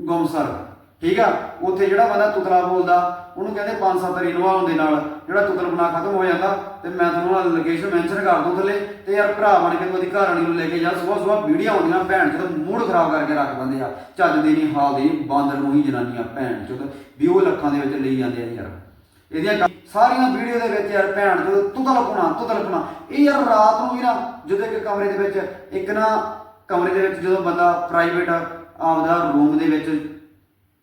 A: ਗੌਮਸਰ ਠੀਕ ਆ? ਉੱਥੇ ਜਿਹੜਾ ਬੰਦਾ ਤੁਤਲਾ ਬੋਲਦਾ, ਉਹਨੂੰ ਕਹਿੰਦੇ ਪੰਜ ਸੱਤ ਰੀਨਵਾ ਦੇ ਨਾਲ। ਜਿਹੜਾ ਤੁਤਲਪਨਾ ਖਤਮ ਹੋ ਜਾਂਦਾ ਤੇ ਮੈਂ ਤੁਹਾਨੂੰ ਆ ਲੋਕੇਸ਼ਨ ਮੈਂਸ਼ਨ ਕਰ ਦੂੰ ਥੱਲੇ ਤੇ ਯਾਰ ਭਰਾ ਬਣ ਕੇ ਤੂੰ ਉਹਦੀ ਘਰ ਵਾਲੀ ਨੂੰ ਲੈ ਕੇ ਜਾ ਸਵੇਰ ਸਵੇਰ ਵੀਡੀਓ ਆਉਂਦੀਆਂ ਭੈਣ ਚੋਦ ਮੂਡ ਖਰਾਬ ਕਰਕੇ ਰੱਖ ਦਿੰਦੇ ਆ। ਚੱਜ ਦੀ ਨਹੀਂ ਹਾਲ ਦੀ ਨੀ, ਬਾਂਦਰ ਨੂੰ ਹੀ ਜਨਾਨੀਆਂ ਭੈਣ ਚੋਦ ਵਿਊ ਲੱਖਾਂ ਦੇ ਵਿੱਚ ਲਈ ਜਾਂਦੇ ਆ ਯਾਰ। ਇਹਦੀਆਂ ਸਾਰੀਆਂ ਵੀਡੀਓ ਦੇ ਵਿੱਚ ਯਾਰ ਭੈਣ ਚੋਦ ਤੂੰ ਤਲਪਣਾ ਤੂੰ ਇਹ ਯਾਰ ਰਾਤ ਨੂੰ ਵੀ ਨਾ ਜਦੋਂ ਇੱਕ ਕਮਰੇ ਦੇ ਵਿੱਚ ਇੱਕ ਨਾ ਕਮਰੇ ਦੇ ਵਿੱਚ ਜਦੋਂ ਬੰਦਾ ਪ੍ਰਾਈਵੇਟ ਆਪਦਾ ਰੂਮ ਦੇ ਵਿੱਚ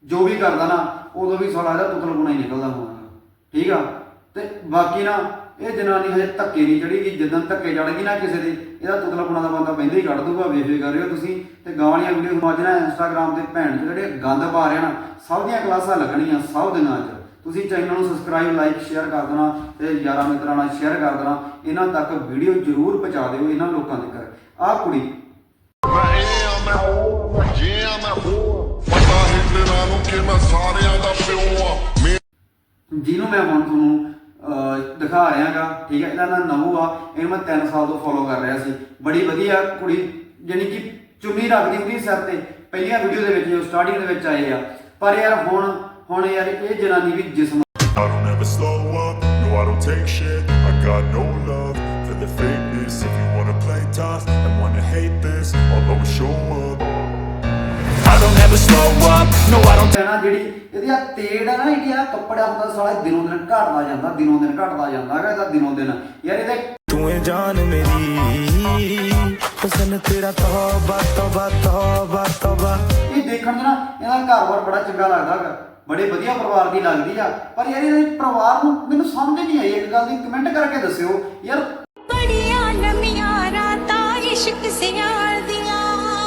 A: ਜੋ ਵੀ ਕਰਦਾ ਨਾ ਉਦੋਂ ਵੀ ਸਾਲਾ ਇਹਦਾ ਤੁਤਲ ਗੁਣਾ ਹੀ ਨਿਕਲਦਾ ਹੋਣਾ। ਠੀਕ ਆ? ਤੇ ਬਾਕੀ ਨਾ ਇਹ ਜਨਾਨੀ ਹਜੇ ਧੱਕੇ ਨਹੀਂ ਚੜੀ ਗਈ ਜਦੋਂ ਧੱਕੇ ਚੜ ਗਈ ਨਾ ਕਿਸੇ ਦੇ ਇਹਦਾ ਤੁਤਲ ਗੁਣਾ ਦਾ ਬੰਦਾ ਬਹਿੰਦਾ ਹੀ ਕੱਢ ਦੂਗਾ ਵੇਖੇ ਕਰ ਰਹੇ ਹੋ ਤੁਸੀਂ। ਤੇ ਗਾਲੀਆਂ ਵੀਡੀਓ ਸਮਾਜਣਾ ਇੰਸਟਾਗ੍ਰam ਤੇ ਭੈਣ ਜਿਹੜੇ ਗੰਦ ਪਾ ਰਹੇ ਨਾ ਸਭ ਦੀਆਂ ਕਲਾਸਾਂ ਲੱਗਣੀਆਂ ਸਭ ਦਿਨਾਂ 'ਚ। ਤੁਸੀਂ ਚੈਨਲ ਨੂੰ ਸਬਸਕ੍ਰਾਈਬ ਲਾਈਕ ਸ਼ੇਅਰ ਕਰ ਦੇਣਾ ਤੇ ਯਾਰਾਂ ਮਿੱਤਰਾਂ ਨਾਲ ਸ਼ੇਅਰ ਕਰ ਦੇਣਾ। ਇਹਨਾਂ ਤੱਕ ਵੀਡੀਓ ਜ਼ਰੂਰ ਪਹੁੰਚਾ ਦਿਓ ਇਹਨਾਂ ਲੋਕਾਂ ਦੇ ਘਰ। ਆਹ ਕੁੜੀ।
I: ਜੇ ਆ ਮੈਂ ਨੂੰ ਕਿ ਮੈਂ ਸਾਰਿਆਂ ਦਾ ਪਿਓ ਆ। ਮੇ-
A: ਜਿਹਨੂੰ ਮੈਂ ਹੁਣ ਤੁਹਾਨੂੰ ਦਿਖਾ ਰਿਹਾਗਾ ਠੀਕ ਹੈ ਇਹਦਾ ਨਾਮ ਨਮੂ ਆ ਇਹਨੂੰ ਮੈਂ 3 ਸਾਲ ਤੋਂ ਫੋਲੋ ਕਰ ਰਿਹਾ ਸੀ ਬੜੀ ਵਧੀਆ ਕੁੜੀ ਯਾਨੀ ਕਿ ਚੁੰਨੀ ਰੱਖਦੀ ਹੁੰਦੀ ਸਿਰ ਤੇ ਪਹਿਲੀਆਂ ਵੀਡੀਓ ਦੇ ਵਿੱਚ ਜੋ ਸਟਾਰਟਿੰਗ ਦੇ ਵਿੱਚ ਆਏ ਆ ਪਰ ਯਾਰ ਹੁਣ ਹੁਣ ਯਾਰ ਇਹ ਜਨਾਨੀ ਵੀ ਜਿਸਮ
J: I don't ever slow up, no I don't take shit I got no love for the fakeness If you wanna play tough and wanna hate this I'll always show up I don't ever slow up. No i don't
A: ਕਹਿਣਾ ਜਿਹੜੀ ਇਹਦੀ ਆ ਤੇੜ ਹੈ ਨਾ ਜਿਹੜੀ ਆ ਕੱਪੜਾ ਹੁੰਦਾ ਸਾਲਾ ਦਿਨੋਂ ਦਿਨ ਘਟਦਾ ਜਾਂਦਾ ਦਿਨੋਂ ਦਿਨ ਘਟਦਾ ਜਾਂਦਾ ਹੈਗਾ ਇਹਦਾ ਦਿਨੋਂ ਦਿਨ। ਯਾਰ ਇਹਦੇ
J: ਤੂੰ ਏ ਜਾਨ ਮੇਰੀ ਹੁਸਨ ਤੇਰਾ ਤੌਬਾ ਤੌਬਾ ਤੌਬਾ ਤੌਬਾ।
A: ਇਹ ਦੇਖਣ ਨਾ ਇਹਦਾ ਘਰ-ਬਾਰ ਬੜਾ ਚੰਗਾ ਲੱਗਦਾ ਹੈਗਾ। ਬੜੇ ਵਧੀਆ ਪਰਿਵਾਰ ਦੀ ਲੱਗਦੀ ਆ। ਪਰ ਯਾਰ ਇਹਦੇ ਪਰਿਵਾਰ ਨੂੰ ਮੈਨੂੰ ਸਮਝ ਨਹੀਂ ਆਈ ਇੱਕ ਗੱਲ ਦੀ ਕਮੈਂਟ ਕਰਕੇ ਦੱਸਿਓ। ਯਾਰ
K: ਬੜੀਆਂ ਨਮੀਆਂ ਰਾਤਾਂ ਇਸ਼ਕ ਸਿਆਂ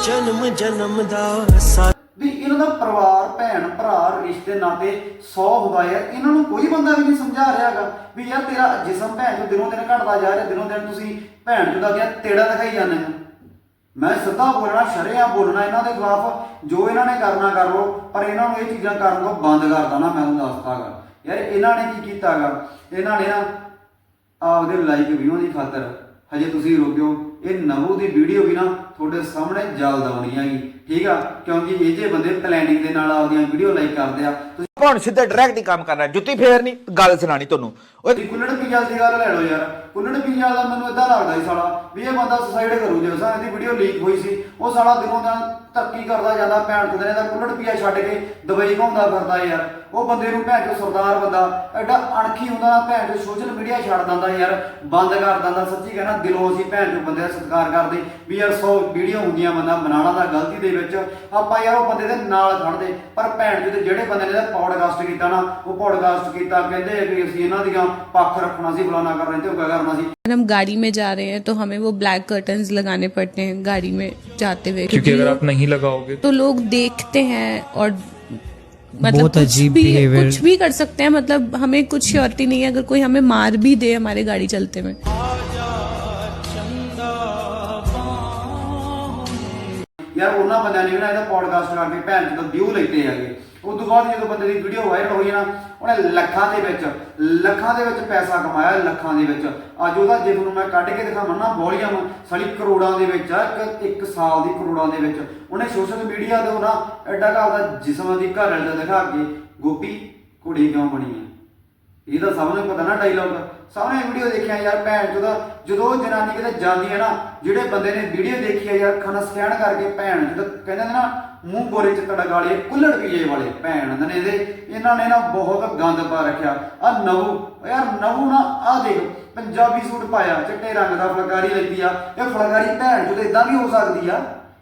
J: ਜਨਮ ਜਨਮ ਦਾ ਸਾ
A: ਵੀ ਇਹਨਾਂ ਦਾ ਪਰਿਵਾਰ, ਭੈਣ, ਭਰਾ, ਰਿਸ਼ਤੇ, ਨਾਤੇ 100 ਹੁੰਦਾ ਯਾਰ ਇਹਨਾਂ ਨੂੰ ਕੋਈ ਬੰਦਾ ਵੀ ਨਹੀਂ ਸਮਝਾ ਰਿਹਾਗਾ ਵੀ ਯਾਰ ਤੇਰਾ ਜਿਸਮ ਭੈਣ ਤੋਂ ਦਿਨੋਂ ਦਿਨ ਘਟਦਾ ਜਾ ਰਿਹਾ, ਦਿਨੋਂ ਦਿਨ ਤੁਸੀਂ ਭੈਣ ਤੋਂ ਦਾ ਗਿਆ ਤੇੜਾ ਦਿਖਾਈ ਜਾਂਦੇ ਹੋ। ਮੈਂ ਸਿੱਧਾ ਬੋਲਣਾ ਸ਼ਰਿਆ ਬੋਲਣਾ ਇਹਨਾਂ ਦੇ ਖਿਲਾਫ। ਜੋ ਇਹਨਾਂ ਨੇ ਕਰਨਾ ਕਰ ਲੋ ਪਰ ਇਹਨਾਂ ਨੂੰ ਇਹ ਚੀਜ਼ਾਂ ਕਰਨ ਤੋਂ ਬੰਦ ਕਰ ਦੇਣਾ ਮੈਂ ਤੁਹਾਨੂੰ ਦੱਸਦਾਗਾ ਯਾਰ ਇਹਨਾਂ ਨੇ ਕੀ ਕੀਤਾਗਾ ਇਹਨਾਂ ਨੇ ਨਾ ਆਪਦੇ ਲਾਈਕ ਵੀਊ ਦੀ ਖਾਤਰ ਹਜੇ ਤੁਸੀਂ ਰੋਕਿਓ ਇਹ ਨਵੋ ਦੀ ਵੀਡੀਓ ਵੀ ਨਾ ਤੁਹਾਡੇ ਸਾਹਮਣੇ ਜਲਦ ਆਉਣੀ ਹੈਗੀ। ਠੀਕ ਆ? ਕਿਉਂਕਿ ਇਹ ਜੇ ਬੰਦੇ ਪਲੈਨਿੰਗ ਦੇ ਨਾਲ ਆਪਦੀਆਂ ਵੀਡੀਓ ਲਾਈਕ ਕਰਦੇ ਆ।
E: ਹੁਣ ਸਿੱਧਾ ਡਾਇਰੈਕਟ ਹੀ ਕੰਮ ਕਰਨਾ? ਜੁੱਤੀ ਫੇਰਨੀ ਗੱਲ ਸੁਣਾਣੀ ਤੁਹਾਨੂੰ। ਓਏ।
A: ਕੁੱਲੜ ਪੀਜਲ ਦੀ ਗੱਲ ਲੈ ਲਓ ਯਾਰ। ਕੁੱਲੜ ਪੀਜਲ ਦਾ ਮੈਨੂੰ ਇਦਾਂ ਲੱਗਦਾ ਸੀ ਸਾਲਾ, ਵੀ ਇਹ ਬੰਦਾ ਸੁਸਾਈਡ ਕਰੂ ਜੇ। ਸਾਂ ਇਹਦੀ ਵੀਡੀਓ ਲੀਕ ਹੋਈ ਸੀ। ਉਹ ਸਾਲਾ ਦਿਨੋਂ ਦਿਨ ਤਰੱਕੀ ਕਰਦਾ ਜਾਂਦਾ, ਭੈਣ ਚੋਦ ਦਾ ਕੁੱਲੜ ਪੀਆ ਛੱਡ ਕੇ ਦੁਬਈ ਘੁੰਮਦਾ ਫਿਰਦਾ ਯਾਰ। ਉਹ ਬੰਦੇ ਨੂੰ ਭੈਣ ਚੋ ਸਰਦਾਰ ਬੰਦਾ, ਐਡਾ ਅਣਖੀ ਹੁੰਦਾ ਭੈਣ ਚੋ ਸੋਸ਼ਲ ਮੀਡੀਆ ਛੱਡ ਦਿੰਦਾ ਯਾਰ। ਬੰਦ ਕਰ ਦਿੰਦਾ, ਸੱਚੀ ਕਹਿਣਾ ਦਿਲੋਂ ਅਸੀਂ ਭੈਣ ਚੋ ਬੰਦੇ ਦਾ ਸਤਿਕਾਰ ਕਰਦੇ। ਵੀ ਯਾਰ 100 ਵੀਡੀਓ ਹੁੰਦੀਆਂ ਬੰਦਾ ਬਣਾਉਣਾ ਦਾ ਗਲਤੀ ਦੇ ਵਿੱਚ। ਆਪਾਂ ਯਾਰ ਉਹ ਬੰਦੇ ਦੇ ਨਾਲ ਖੜਦੇ ਪਰ ਭੈਣ ਚੋ ਤੇ ਜਿਹੜੇ ਬੰਦੇ ਨੇ ਇਹਦਾ ਪੌਡਕਾਸਟ ਕੀਤਾ ਨਾ ਉਹ ਪੌਡਕਾਸਟ ਕੀਤਾ ਕਹਿੰਦੇ ਵੀ ਅਸੀਂ ਇਹਨਾਂ ਦੀਆਂ ਪੱਖ ਰੱਖਣਾ ਸੀ ਫਲਾਣਾ ਕਰਨਾ ਤੇ ਉਹ ਕਿਆ ਕਰਨਾ ਸੀ
K: अगर हम गाड़ी में जा रहे हैं तो हमें वो ब्लैक कर्टन्स लगाने पड़ते हैं गाड़ी में जाते हुए
F: क्योंकि अगर आप नहीं लगाओगे
K: तो लोग देखते हैं और मतलब
G: बहुत
K: कुछ
G: अजीब
K: भी
G: behavior।
K: कुछ भी कर सकते हैं मतलब हमें कुछ श्योरिटी नहीं है अगर कोई हमें मार भी दे हमारे गाड़ी चलते में
A: ਯਾਰ ਉਹਨਾਂ ਬੰਦਿਆਂ ਨੇ ਵੀ ਨਾ ਇਹਦਾ ਪੋਡਕਾਸਟ ਕਰਕੇ ਭੈਣ ਚੋਦ ਵਿਊ ਲੈਤੇ ਹੈਗੇ। ਉਸ ਤੋਂ ਬਾਅਦ ਜਦੋਂ ਬੰਦੇ ਦੀ ਵੀਡੀਓ ਵਾਇਰਲ ਹੋਈ ਨਾ, ਉਹਨੇ ਲੱਖਾਂ ਦੇ ਵਿੱਚ, ਲੱਖਾਂ ਦੇ ਵਿੱਚ ਪੈਸਾ ਕਮਾਇਆ ਲੱਖਾਂ ਦੇ ਵਿੱਚ। ਅੱਜ ਉਹਦਾ ਜੇ ਤੁਹਾਨੂੰ ਮੈਂ ਕੱਢ ਕੇ ਦਿਖਾਵਾਂ ਨਾ ਵੋਲੀਅਮ ਸਾਲੀ ਕਰੋੜਾਂ ਦੇ ਵਿੱਚ ਆ ਇੱਕ ਇੱਕ ਸਾਲ ਦੀ ਕਰੋੜਾਂ ਦੇ ਵਿੱਚ। ਉਹਨੇ ਸੋਸ਼ਲ ਮੀਡੀਆ ਤੇ ਨਾ ਐਡਾ ਘਰ ਦਾ ਜਿਸਮ ਦੀ ਘਰ ਵਾਲੇ ਦਾ ਦਿਖਾ ਕੇ, ਗੋਪੀ ਕੁੜੀ ਕਿਉਂ ਬਣੀ ਹੈ? ਇਹ ਤਾਂ ਸਭ ਨੂੰ ਪਤਾ ਨਾ ਡਾਇਲੌਗ ਸਾਹਮਣੇ ਵੀਡੀਓ ਦੇਖਿਆ ਯਾਰ ਭੈਣ ਚੋਦਾ, ਜਦੋਂ ਜਨਾਨੀ ਕਿਤੇ ਜਾਂਦੀ ਹੈ ਨਾ, ਜਿਹੜੇ ਬੰਦੇ ਨੇ ਵੀਡੀਓ ਦੇਖੀ ਹੈ ਯਾਰ ਖਾਣਾ ਸਕੈਨ ਕਰਕੇ ਭੈਣ ਜਦੋਂ ਕਹਿੰਦੇ ਨੇ ਨਾ, ਮੂੰਹ ਗੋਰੇ ਚ ਤੜਾ ਗਾਲੀਏ ਕੁੱਲੜ ਪੀਏ ਵਾਲੇ ਭੈਣ ਨੇ ਇਹਦੇ, ਇਹਨਾਂ ਨੇ ਨਾ ਬਹੁਤ ਗੰਦ ਪਾ ਰੱਖਿਆ। ਆ ਨਵੂ ਯਾਰ ਨਵੂ ਨਾ ਆ ਦੇਖ, ਪੰਜਾਬੀ ਸੂਟ ਪਾਇਆ, ਚਿੱਟੇ ਰੰਗ ਦਾ ਫੁਲਕਾਰੀ ਲੈਂਦੀ ਆ, ਇਹ ਫੁਲਕਾਰੀ ਭੈਣ ਜਦੋਂ ਇਦਾਂ ਵੀ ਹੋ ਸਕਦੀ ਆ?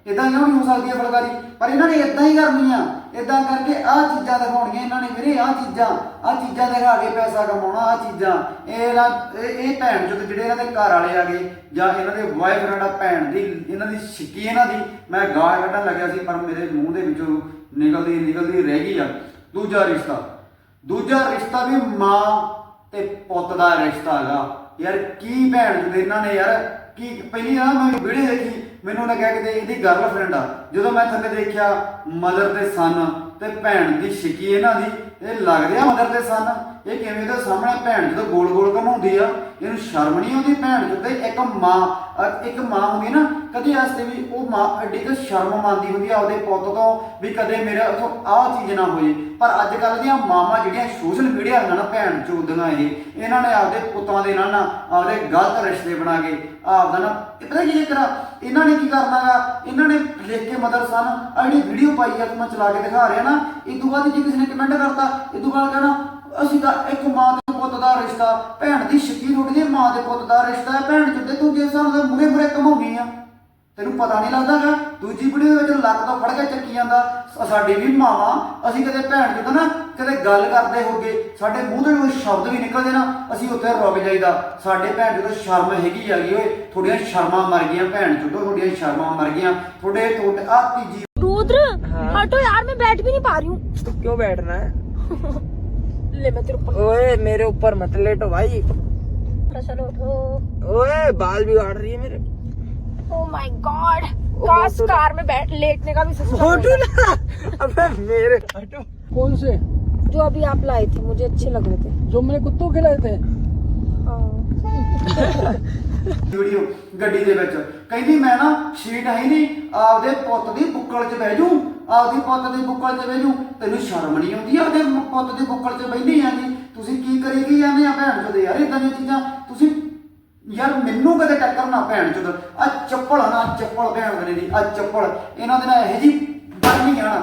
A: ਇਦਾਂ ਕਿਉਂ ਨਹੀਂ ਹੋ ਸਕਦੀ ਹੈ ਫੁਲਕਾਰੀ, ਪਰ ਇਹਨਾਂ ਨੇ ਇਦਾਂ ਹੀ ਕਰਨੀ ਆ ਇਦਾਂ ਕਰਕੇ ਆਹ ਚੀਜ਼ਾਂ ਦਿਖਾਉਣੀਆਂ ਇਹਨਾਂ ਨੇ ਵੀਰੇ, ਆਹ ਚੀਜ਼ਾਂ ਆਹ ਚੀਜ਼ਾਂ ਦਿਖਾ ਕੇ ਪੈਸਾ ਕਮਾਉਣਾ, ਆਹ ਚੀਜ਼ਾਂ। ਇਹ ਨਾ, ਇਹ ਇਹ ਭੈਣ ਚੋਦ ਜਿਹੜੇ ਇਹਨਾਂ ਦੇ ਘਰ ਵਾਲੇ ਆ ਗਏ ਜਾਂ ਇਹਨਾਂ ਦੇ ਵਾਈਫ ਆ ਭੈਣ ਦੀ, ਇਹਨਾਂ ਦੀ ਛਿੱਕੀ ਇਹਨਾਂ ਦੀ, ਮੈਂ ਗਾਲ ਕੱਢਣ ਲੱਗਿਆ ਸੀ, ਪਰ ਮੇਰੇ ਮੂੰਹ ਦੇ ਵਿੱਚੋਂ ਨਿਕਲਦੀ ਨਿਕਲਦੀ ਰਹਿ ਗਈ ਆ। ਦੂਜਾ ਰਿਸ਼ਤਾ। ਦੂਜਾ ਰਿਸ਼ਤਾ ਵੀ ਮਾਂ ਤੇ ਪੁੱਤ ਦਾ ਰਿਸ਼ਤਾ ਹੈਗਾ। ਯਾਰ, ਕੀ ਭੈਣ ਚੋਦ ਇਹਨਾਂ ਨੇ ਯਾਰ, ਕੀ ਪਹਿਲੀ ਨਾ ਮੈਂ ਵੀਡੀਓ ਦੇਖੀ ਮੈਨੂੰ ਲੱਗਿਆ ਕਿ ਇਹਦੀ ਗਰਲਫ੍ਰੈਂਡ ਆ। ਜਦੋਂ ਮੈਂ ਥੱਲੇ ਦੇਖਿਆ ਮਦਰ ਦੇ ਸਨ ਤੇ ਭੈਣ ਦੀ ਛਿੱਕੀ ਇਹਨਾਂ ਦੀ, ਇਹ ਲੱਗਦੇ ਆ ਮਦਰ ਦੇ ਸਨ ਇਹ ਕਿਵੇਂ ਦੇ ਸਾਹਮਣੇ ਭੈਣ ਜਦੋਂ ਗੋਲ ਗੋਲ ਘਮਾਉਂਦੀ ਆ, ਇਹਨੂੰ ਸ਼ਰਮ ਨਹੀਂ ਆਉਂਦੀ ਭੈਣ ਜਦੋਂ ਇੱਕ ਮਾਂ ਇੱਕ ਮਾਂ ਹੁੰਦੀ ਨਾ, ਕਦੇ ਵਾਸਤੇ ਵੀ ਉਹ ਮਾਂ ਐਡੀ ਕੁ ਸ਼ਰਮ ਮੰਨਦੀ ਹੁੰਦੀ ਆ ਉਹਦੇ ਪੁੱਤ ਤੋਂ ਵੀ ਕਦੇ ਮੇਰੇ ਉਥੋਂ ਆਹ ਚੀਜ਼ ਨਾ ਹੋਏ। ਪਰ ਅੱਜ ਕੱਲ ਦੀਆਂ ਮਾਵਾਂ ਜਿਹੜੀਆਂ ਸੋਸ਼ਲ ਮੀਡੀਆ ਨਾਲ ਭੈਣ ਚੋਦੀਆਂ ਇਹ, ਇਹਨਾਂ ਨੇ ਆਪਦੇ ਪੁੱਤਾਂ ਦੇ ਨਾਲ ਨਾ ਆਪਦੇ ਗਲਤ ਰਿਸ਼ਤੇ ਬਣਾ ਕੇ ਆਪਦਾ ਨਾ, ਇਹ ਪਤਾ ਕੀ ਚੱਕਰ ਆ ਇਹਨਾਂ ਨੇ ਕੀ ਕਰਨਾਗਾ ਇਹਨਾਂ ਨੇ ਲਿਖ ਕੇ ਮਦਰ ਸਨ ਆ ਜਿਹੜੀ ਵੀਡੀਓ ਪਾਈ ਆ ਤੇ ਮੈਂ ਚਲਾ ਕੇ ਦਿਖਾ ਰਿਹਾ ਨਾ, ਇਹ ਤੋਂ ਬਾਅਦ ਜੇ ਕਿਸੇ ਨੇ ਕਮੈਂਟ ਕਰਤਾ, ਇਹ ਤੋਂ ਬਾਅਦ ਕਹਿਣਾ ਅਸੀਂ ਤਾਂ ਇੱਕ ਮਾਂ ਤੇ ਪੁੱਤ ਦਾ ਰਿਸ਼ਤਾ ਭੈਣ ਦੀ ਛਿੱਕੀ ਰੁੱਟਦੀ ਹੈ ਮਾਂ ਦੇ ਪੁੱਤ ਦਾ ਰਿਸ਼ਤਾ ਹੈ ਭੈਣ ਚੁੱਦੇ ਤੂੰ ਜਿਸ ਹਿਸਾਬ ਨਾਲ ਮੂਰੇ ਮੂਰੇ ਕਮਾਉਣੀ ਆ ਤੈਨੂੰ ਪਤਾ ਨਹੀਂ ਲੱਗਦਾਗਾ ਦੂਜੀ ਵੀਡੀਓ ਵਿੱਚ ਲੱਕ ਤੋਂ ਫੜ ਕੇ ਚੱਕੀ ਜਾਂਦਾ ਸ- ਸਾਡੀ ਵੀ ਮਾਵਾਂ ਅਸੀਂ ਕਦੇ ਭੈਣ ਜਦੋਂ ਨਾ ਕਦੇ ਗੱਲ ਕਰਦੇ ਹੋਗੇ ਸਾਡੇ ਮੂੰਹ ਤੋਂ ਕੋਈ ਸ਼ਬਦ ਵੀ ਨਿਕਲਦੇ ਨਾ ਅਸੀਂ ਉੱਥੇ ਰੁਕ ਜਾਈਦਾ ਸਾਡੇ ਭੈਣ ਜਦੋਂ ਸ਼ਰਮ ਹੈਗੀ ਹੈਗੀ ਓਏ ਤੁਹਾਡੀਆਂ ਸ਼ਰਮਾਂ ਮਰ ਗਈਆਂ ਭੈਣ ਚੁੱਡੋ ਤੁਹਾਡੀਆਂ ਸ਼ਰਮਾਂ ਮਰ ਗਈਆਂ ਤੁਹਾਡੇ ਤੁਹਾਡੇ ਆ ਤੀਜੀ
H: रुद्र हटो यार मैं बैठ भी नहीं पा रही हूँ
G: तो क्यों बैठना है
H: ले मैं तेरे ऊपर
G: ओए मेरे ऊपर मत लेटो भाई।
H: चलो उठो
G: ओए बाल भी गाड़ रही है मेरे।
H: ओ माय गॉड काश कार में बैठ लेटने का भी सिस्टम
G: अबे मेरे हटो।
L: कौन से?
H: जो अभी आप लाए थे मुझे अच्छे लग रहे थे।
L: जो मैंने कुत्तों के लाए थे।
A: oh. वीडियो ਗੱਡੀ ਦੇ ਵਿੱਚ। ਕਹਿੰਦੀ, ਮੈਂ ਨਾ ਸ਼ੀਟ ਹੈ ਨਹੀਂ ਆਪਦੇ ਪੁੱਤ ਦੀ ਬੁੱਕਲ 'ਚ ਬਹਿ ਜੂ ਆਪਦੀ ਪੁੱਤ ਦੀ ਬੁੱਕਲ 'ਚ ਬਹਿ ਜੂ ਤੈਨੂੰ ਸ਼ਰਮ ਨਹੀਂ ਆਉਂਦੀ ਆਪਦੇ ਪੁੱਤ ਦੀ ਬੁੱਕਲ 'ਚ ਬੈਠੀ ਜਾਂਦੀ ਤੁਸੀਂ ਕੀ ਕਰੀ ਕੀ ਜਾਂਦੇ ਆ ਭੈਣ ਚੋਦ? ਯਾਰ ਇਦਾਂ ਦੀਆਂ ਚੀਜ਼ਾਂ ਤੁਸੀਂ ਯਾਰ ਮੈਨੂੰ ਕਦੇ ਟੱਕਰ ਨਾ ਭੈਣ ਚੋਦ। ਆ ਚੱਪਲ ਨਾ ਚੱਪਲ ਭੈਣ ਦੇ ਦੀ ਆ ਚੱਪਲ। ਇਹਨਾਂ ਦੇ ਨਾਲ ਇਹੋ ਜੀ ਬਰਨੀ ਆ ਨਾ,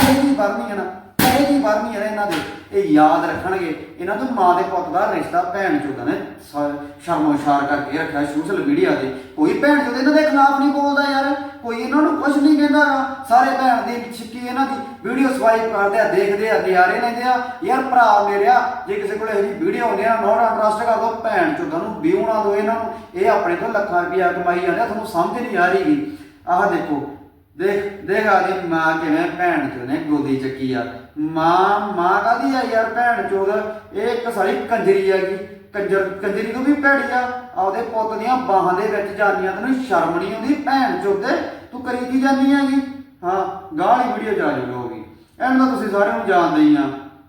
A: ਇਹੋ ਜੀ ਬਰਨੀ ਆ ਨਾ, ਇਹੋ ਜੀ ਬਰਨੀ ਆ ਨਾ ਇਹਨਾਂ ਦੇ। ਇਹ ਯਾਦ ਰੱਖਣਗੇ। ਇਹਨਾਂ ਤੋਂ ਮਾਂ ਦੇ ਪੁੱਤ ਦਾ ਰਿਸ਼ਤਾ ਭੈਣ ਚੋਦਾਂ ਨੇ ਸ- ਸ਼ਰਮੋ-ਸ਼ਾਰ ਕਰਕੇ ਰੱਖਿਆ ਸੋਸ਼ਲ ਮੀਡੀਆ ਤੇ। ਕੋਈ ਭੈਣ ਚੋਦ ਇਹਨਾਂ ਦੇ ਖਿਲਾਫ ਨਹੀਂ ਬੋਲਦਾ ਯਾਰ। ਕੋਈ ਇਹਨਾਂ ਨੂੰ ਕੁਝ ਨਹੀਂ ਕਹਿੰਦਾ ਸਾਰੇ ਭੈਣ ਦੀ ਛਿੱਕੀ ਇਹਨਾਂ ਦੀ ਵੀਡੀਓ ਸਵਾਈਪ ਕਰਦੇ ਆ, ਦੇਖਦੇ ਆ ਨਿਆਰੇ ਲੈਂਦੇ ਆ। ਯਾਰ ਭਰਾ ਮੇਰਿਆ ਜੇ ਕਿਸੇ ਕੋਲ ਇਹੋ ਵੀਡੀਓ ਹੁੰਦੀ ਆ ਨੋਟ ਇੰਟਰਸਟ ਕਰ ਦੋ ਭੈਣ ਚੋਦਾਂ ਨੂੰ ਵਿਊ ਨਾ ਦੋ ਇਹਨਾਂ ਨੂੰ। ਇਹ ਆਪਣੇ ਤੋਂ ਲੱਖਾਂ ਰੁਪਇਆ ਕਮਾਈ ਜਾਂਦੇ ਆ, ਤੁਹਾਨੂੰ ਸਮਝ ਨਹੀਂ ਆ ਰਹੀਗੀ। ਆਹ ਦੇਖੋ, ਦੇਖ ਦੇਖ ਆ ਦੀ ਮਾਂ ਕਿਵੇਂ ਭੈਣ ਚੋਦ ਨੇ ਗੋਦੀ ਚੱਕੀ ਆ। ਮਾਂ ਮਾਂ ਕਾਦੀ ਆ ਯਾਰ ਭੈਣ ਚੋਦ? ਇਹ ਇੱਕ ਸਾਰੀ ਕੰਜਰੀ ਹੈਗੀ। ਕੰਜਰ, ਕੰਜਰੀ ਤੋਂ ਵੀ ਭੈੜੀ ਆ। ਆਪਦੇ ਪੁੱਤ ਦੀਆਂ ਬਾਹਾਂ ਦੇ ਵਿੱਚ ਜਾਂਦੀਆਂ, ਤੈਨੂੰ ਸ਼ਰਮ ਨਹੀਂ ਆਉਂਦੀ? ਭੈਣ ਚੋਦੇ, ਤੂੰ ਕਰੀ ਕੀ ਜਾਂਦੀ ਹੈਗੀ? ਹਾਂ ਗਾਲੀ ਵੀਡੀਓ ਜਾ ਜੂ ਹੋਗੀ ਇਹਨਾਂ ਦਾ ਤੁਸੀਂ ਸਾਰਿਆਂ ਨੂੰ ਜਾਣਦੇ ਹੀ ਆ,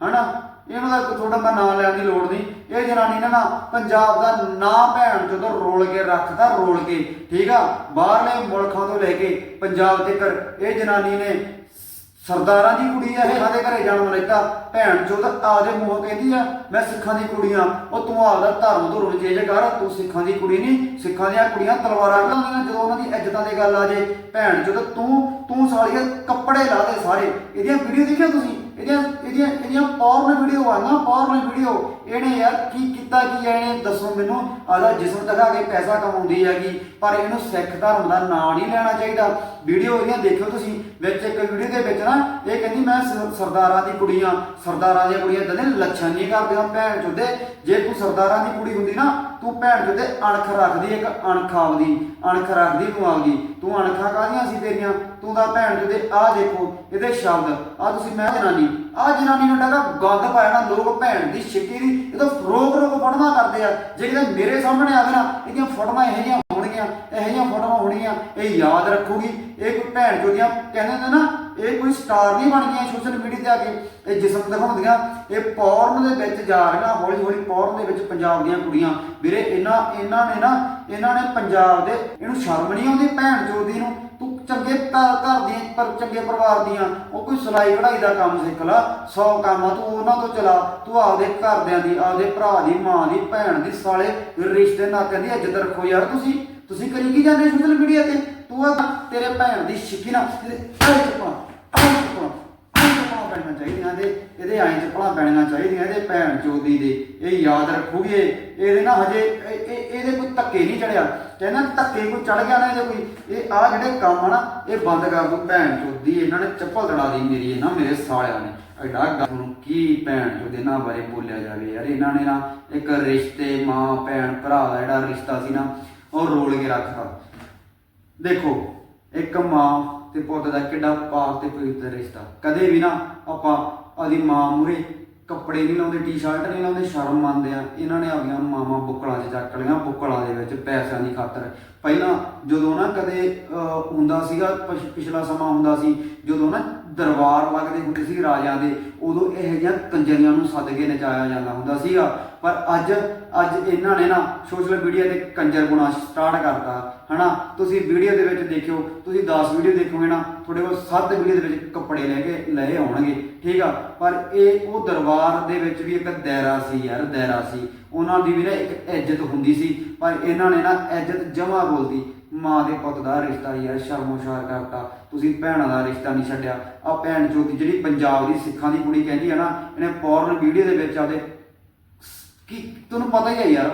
A: ਹਨਾ? ਇਹਨਾਂ ਦਾ ਤੁਹਾਡਾ ਮੈਂ ਨਾਂ ਲੈਣ ਦੀ ਲੋੜ ਨਹੀਂ। ਇਹ ਜਨਾਨੀ ਨੇ ਨਾ ਪੰਜਾਬ ਦਾ ਨਾਂ ਭੈਣ ਜਦੋਂ ਰੋਲ ਕੇ ਰੱਖਦਾ ਰੋਲ ਕੇ, ਠੀਕ ਆ? ਬਾਹਰਲੇ ਮੁਲਕਾਂ ਤੋਂ ਲੈ ਕੇ ਪੰਜਾਬ ਤੱਕ ਇਹ ਜਨਾਨੀ ਨੇ ਸਰਦਾਰਾਂ ਦੀ ਕੁੜੀ ਆ ਇਹ, ਸਾਡੇ ਘਰੇ ਜਨਮ ਲਿੱਤਾ। ਭੈਣ ਚੋਦ ਆਪਦੇ ਮੂੰਹੋਂ ਕਹਿੰਦੀ ਆ, ਮੈਂ ਸਿੱਖਾਂ ਦੀ ਕੁੜੀ ਆ। ਉਹ ਤੂੰ ਆਪਦਾ ਧਰਮ ਧੁਰਮ ਚੇਂਜ ਕਰ, ਤੂੰ ਸਿੱਖਾਂ ਦੀ ਕੁੜੀ ਨਹੀਂ। ਸਿੱਖਾਂ ਦੀਆਂ ਕੁੜੀਆਂ ਤਲਵਾਰਾਂ ਕਢਾਉਂਦੀਆਂ ਜਦੋਂ ਉਹਨਾਂ ਦੀ ਇੱਜ਼ਤਾਂ ਦੀ ਗੱਲ ਆ ਜੇ। ਭੈਣ ਚੋਦ, ਤੂੰ ਤੂੰ ਸਾਲੀਏ ਕੱਪੜੇ ਲਾ ਦੇ ਸਾਰੇ। ਇਹਦੀਆਂ ਵੀਡੀਓ ਦੇਖਿਆ ਤੁਸੀਂ? ਇਹਦੀਆਂ ਇਹਦੀਆਂ ਇਹਦੀਆਂ ਪੌਰਨ ਵੀਡੀਓ ਆ ਨਾ ਪੌਰਨ ਵੀਡੀਓ ਇਹਨੇ ਯਾਰ ਕੀ ਕੀਤਾ, ਕੀ ਹੈ ਇਹਨੇ, ਦੱਸੋ ਮੈਨੂੰ। ਆਦਾ ਜਿਸਮ ਦਿਖਾ ਕੇ ਪੈਸਾ ਕਮਾਉਂਦੀ ਹੈਗੀ, ਪਰ ਇਹਨੂੰ ਸਿੱਖ ਧਰਮ ਦਾ ਨਾਂ ਨਹੀਂ ਲੈਣਾ ਚਾਹੀਦਾ। ਵੀਡੀਓ ਇਹਦੀਆਂ ਦੇਖਿਓ ਤੁਸੀਂ, ਵਿੱਚ ਇੱਕ ਵੀਡੀਓ ਦੇ ਵਿੱਚ ਨਾ, ਇਹ ਕਹਿੰਦੀ ਮੈਂ ਸਰਦਾਰਾਂ ਦੀ ਕੁੜੀਆਂ ਸਰਦਾਰਾਂ ਦੀਆਂ ਕੁੜੀਆਂ ਇਦਾਂ ਲੱਛਣ ਨਹੀਂ ਕਰਦੀਆਂ ਭੈਣ ਚੋਦੇ। ਜੇ ਤੂੰ ਸਰਦਾਰਾਂ ਦੀ ਕੁੜੀ ਹੁੰਦੀ ਨਾ, ਤੂੰ ਭੈਣ ਚੋਦੇ ਅਣਖ ਰੱਖਦੀ, ਇੱਕ ਅਣਖ ਆਪਦੀ, ਅਣਖ ਰੱਖਦੀ ਤੂੰ ਆਪਦੀ। ਤੂੰ ਅਣਖਾਂ ਕਾਹਦੀਆਂ ਸੀ ਤੇਰੀਆਂ? ਤੂੰ ਦਾ ਭੈਣ ਚੋਦੇ, ਆਹ ਦੇਖੋ, ਇਹਦੇ ਸ਼ਬਦ। ਆ ਤੁਸੀਂ ਮੈਂ ਜਨਾਨੀ ਆ ਜਨਾਨੀ ਨੂੰ ਡਾਗਾ ਗੰਦ ਪਾਇਆ ਨਾ, ਲੋਕ ਭੈਣ ਦੀ ਛਿੱਕੀ ਦੀ, ਇਹ ਤਾਂ ਰੋਕ ਰੋਕ ਫੋਟੋਆਂ ਕਰਦੇ ਆ। ਜੇ ਕਿਤੇ ਮੇਰੇ ਸਾਹਮਣੇ ਆਵੇ ਨਾ, ਇਹਦੀਆਂ ਫੋਟੋਆਂ ਇਹੋ ਜਿਹੀਆਂ ਹੋਣਗੀਆਂ, ਇਹੋ ਜਿਹੀਆਂ ਫੋਟੋਆਂ ਹੋਣਗੀਆਂ, ਇਹ ਯਾਦ ਰੱਖੂਗੀ। ਇਹ ਕੋਈ ਭੈਣ ਚੋਦੀਆਂ ਕਹਿੰਦੇ ਨੇ ਨਾ, ਇਹ ਕੋਈ ਸਟਾਰ ਨਹੀਂ ਬਣ ਗਈਆਂ ਸੋਸ਼ਲ ਮੀਡੀਆ ਤੇ ਆ ਕੇ। ਇਹ ਜਿਸਮ ਦਿਖਾਉਂਦੀਆਂ, ਇਹ ਪੌਰਨ ਦੇ ਵਿੱਚ ਜਾ ਰਹੀਆਂ ਹੌਲੀ ਹੌਲੀ ਪੌਰਨ ਦੇ ਵਿੱਚ ਪੰਜਾਬ ਦੀਆਂ ਕੁੜੀਆਂ। ਵੀਰੇ, ਇਹਨਾਂ ਇਹਨਾਂ ਨੇ ਨਾ, ਇਹਨਾਂ ਨੇ ਪੰਜਾਬ ਦੇ, ਇਹਨੂੰ ਸ਼ਰਮ ਨਹੀਂ ਆਉਂਦੀ ਭੈਣ ਚੋਦੀ ਨੂੰ? ਚੰਗੇ ਘਰ ਘਰ ਦੀਆਂ, ਪਰ ਚੰਗੇ ਪਰਿਵਾਰ ਦੀਆਂ, ਉਹ ਕੋਈ ਸਿਲਾਈ ਕਢਾਈ ਦਾ ਕੰਮ ਸਿੱਖ ਲਾ 100 ਕੰਮ ਆ ਤੂੰ ਉਹਨਾਂ ਤੋਂ ਚਲਾ, ਤੂੰ ਆਪਦੇ ਘਰਦਿਆਂ ਦੀ, ਆਪਦੇ ਭਰਾ ਦੀ, ਮਾਂ ਦੀ, ਭੈਣ ਦੀ, ਸਾਲੇ ਰਿਸ਼ਤੇ ਨਾਤਿਆਂ ਦੀ ਇੱਜ਼ਤ ਰੱਖੋ ਯਾਰ ਤੁਸੀਂ। ਤੁਸੀਂ ਕਰੀ ਕੀ ਜਾਂਦੇ ਸੋਸ਼ਲ ਮੀਡੀਆ ਤੇ? ਤੂੰ ਆ ਤੇਰੇ ਭੈਣ ਦੀ ਛਿੱਕੀ ਨਾ ਇਹਦੇ ਆਏ ਚੱਪਾ ਆਏ ਚੱਪਾ ਪੈਣੀਆਂ ਚਾਹੀਦੀਆਂ ਇਹਦੇ ਇਹਦੇ ਆਏ ਚੱਪਲਾਂ ਪੈਣੀਆਂ ਚਾਹੀਦੀਆਂ, ਇਹਦੇ ਭੈਣ ਚੋਦੀ ਦੇ, ਇਹ ਯਾਦ ਰੱਖੂਗੀ। ਇਹਦੇ ਨਾ ਹਜੇ ਇਹ- ਇਹ- ਇਹਦੇ ਕੋਈ ਧੱਕੇ ਨਹੀਂ ਚੜਿਆ। ਕਹਿੰਦਾ ਧੱਕੇ ਕੋਈ ਚੜ ਗਿਆ ਨਾ ਇਹਦੇ ਕੋਈ। ਇਹ ਆ ਜਿਹੜੇ ਕੰਮ ਆ ਨਾ, ਇਹ ਬੰਦ ਕਰ ਦੋ, ਭੈਣ ਚੋਦੀ ਇਹਨਾਂ ਨੇ ਚੱਪਲ ਤੜਾ ਦੀ ਮੇਰੀ ਇਹਨਾਂ ਮੇਰੇ ਸਾਲਿਆਂ ਨੇ। ਐਡਾ ਗੱਲ ਨੂੰ ਕੀ ਭੈਣ ਚੋਦੇ ਇਹਨਾਂ ਬਾਰੇ ਬੋਲਿਆ ਜਾਵੇ ਯਾਰ। ਇਹਨਾਂ ਨੇ ਨਾ ਇੱਕ ਰਿਸ਼ਤੇ, ਮਾਂ, ਭੈਣ, ਭਰਾ ਦਾ ਜਿਹੜਾ ਰਿਸ਼ਤਾ ਸੀ ਨਾ, ਉਹ ਰੋਲ ਕੇ ਰੱਖਤਾ। ਦੇਖੋ, ਇੱਕ ਮਾਂ ਤੇ ਪੁੱਤ ਦਾ ਕਿੱਡਾ ਪਾਕ ਤੇ ਪਵਿੱਤਰ ਰਿਸ਼ਤਾ। ਕਦੇ ਵੀ ਨਾ ਆਪਾਂ ਆਦੀ ਮਾਂ ਮੂਰੇ ਕੱਪੜੇ ਨਹੀਂ ਲਾਉਂਦੇ ਟੀ-ਸ਼ਰਟ ਨਹੀਂ ਲਾਉਂਦੇ ਸ਼ਰਮ ਮੰਨਦੇ ਆ। ਇਹਨਾਂ ਨੇ ਆਪਣੀਆਂ ਮਾਮਾ ਬੁੱਕਲਾਂ 'ਚ ਚੱਕ ਲਈਆਂ ਬੁੱਕਲਾਂ ਦੇ ਵਿੱਚ ਪੈਸਿਆਂ ਦੀ ਖਾਤਰ। ਪਹਿਲਾਂ ਜਦੋਂ ਨਾ ਕਦੇ ਅਹ, ਹੁੰਦਾ ਸੀਗਾ ਪਿਛਲਾ ਸਮਾਂ ਹੁੰਦਾ ਸੀ ਜਦੋਂ ਨਾ ਦਰਬਾਰ ਲੱਗਦੇ ਹੁੰਦੇ ਸੀ ਰਾਜਿਆਂ ਦੇ, ਉਦੋਂ ਇਹੋ ਜਿਹੀਆਂ ਕੰਜਰੀਆਂ ਨੂੰ ਸੱਦ ਕੇ ਨਚਾਇਆ ਜਾਂਦਾ ਹੁੰਦਾ ਸੀਗਾ। ਪਰ ਅੱਜ ਅੱਜ ਇਹਨਾਂ ਨੇ ਨਾ ਸੋਸ਼ਲ ਮੀਡੀਆ ਤੇ ਕੰਜਰ ਬੁਣਾ ਸਟਾਰਟ ਕਰਤਾ, ਹਨਾ? ਤੁਸੀਂ ਵੀਡੀਓ ਦੇ ਵਿੱਚ ਦੇਖਿਓ, ਤੁਸੀਂ 10 ਵੀਡੀਓ ਦੇਖੋਗੇ ਨਾ, ਤੁਹਾਡੇ ਕੋਲ 7 ਵੀਡੀਓ ਦੇ ਵਿੱਚ ਕੱਪੜੇ ਲੈ ਕੇ ਲਏ ਆਉਣਗੇ, ਠੀਕ ਆ? ਪਰ ਇਹ, ਉਹ ਦਰਬਾਰ ਦੇ ਵਿੱਚ ਵੀ ਇੱਕ ਦਾਇਰਾ ਸੀ ਯਾਰ, ਦਾਇਰਾ ਸੀ। ਉਹਨਾਂ ਦੀ ਵੀ ਨਾ ਇੱਕ ਇੱਜ਼ਤ ਹੁੰਦੀ ਸੀ, ਪਰ ਇਹਨਾਂ ਨੇ ਨਾ ਇੱਜ਼ਤ ਜਮਾ ਬੋਲਦੀ ਮਾਂ ਦੇ ਪੁੱਤ ਦਾ ਰਿਸ਼ਤਾ ਯਾਰ ਸ਼ਰਮੋਸ਼ਾਰ ਕਰਤਾ। ਤੁਸੀਂ ਭੈਣਾਂ ਦਾ ਰਿਸ਼ਤਾ ਨਹੀਂ ਛੱਡਿਆ। ਆ ਭੈਣ ਚੋਦੀ ਜਿਹੜੀ ਪੰਜਾਬ ਦੀ ਸਿੱਖਾਂ ਦੀ ਕੁੜੀ ਕਹਿੰਦੀ ਹੈ ਨਾ, ਇਹਨੇ ਪੌਰਨ ਵੀਡੀਓ ਦੇ ਵਿੱਚ ਆਪਦੇ ਕੀ ਤੁਹਾਨੂੰ ਪਤਾ ਹੀ ਹੈ ਯਾਰ,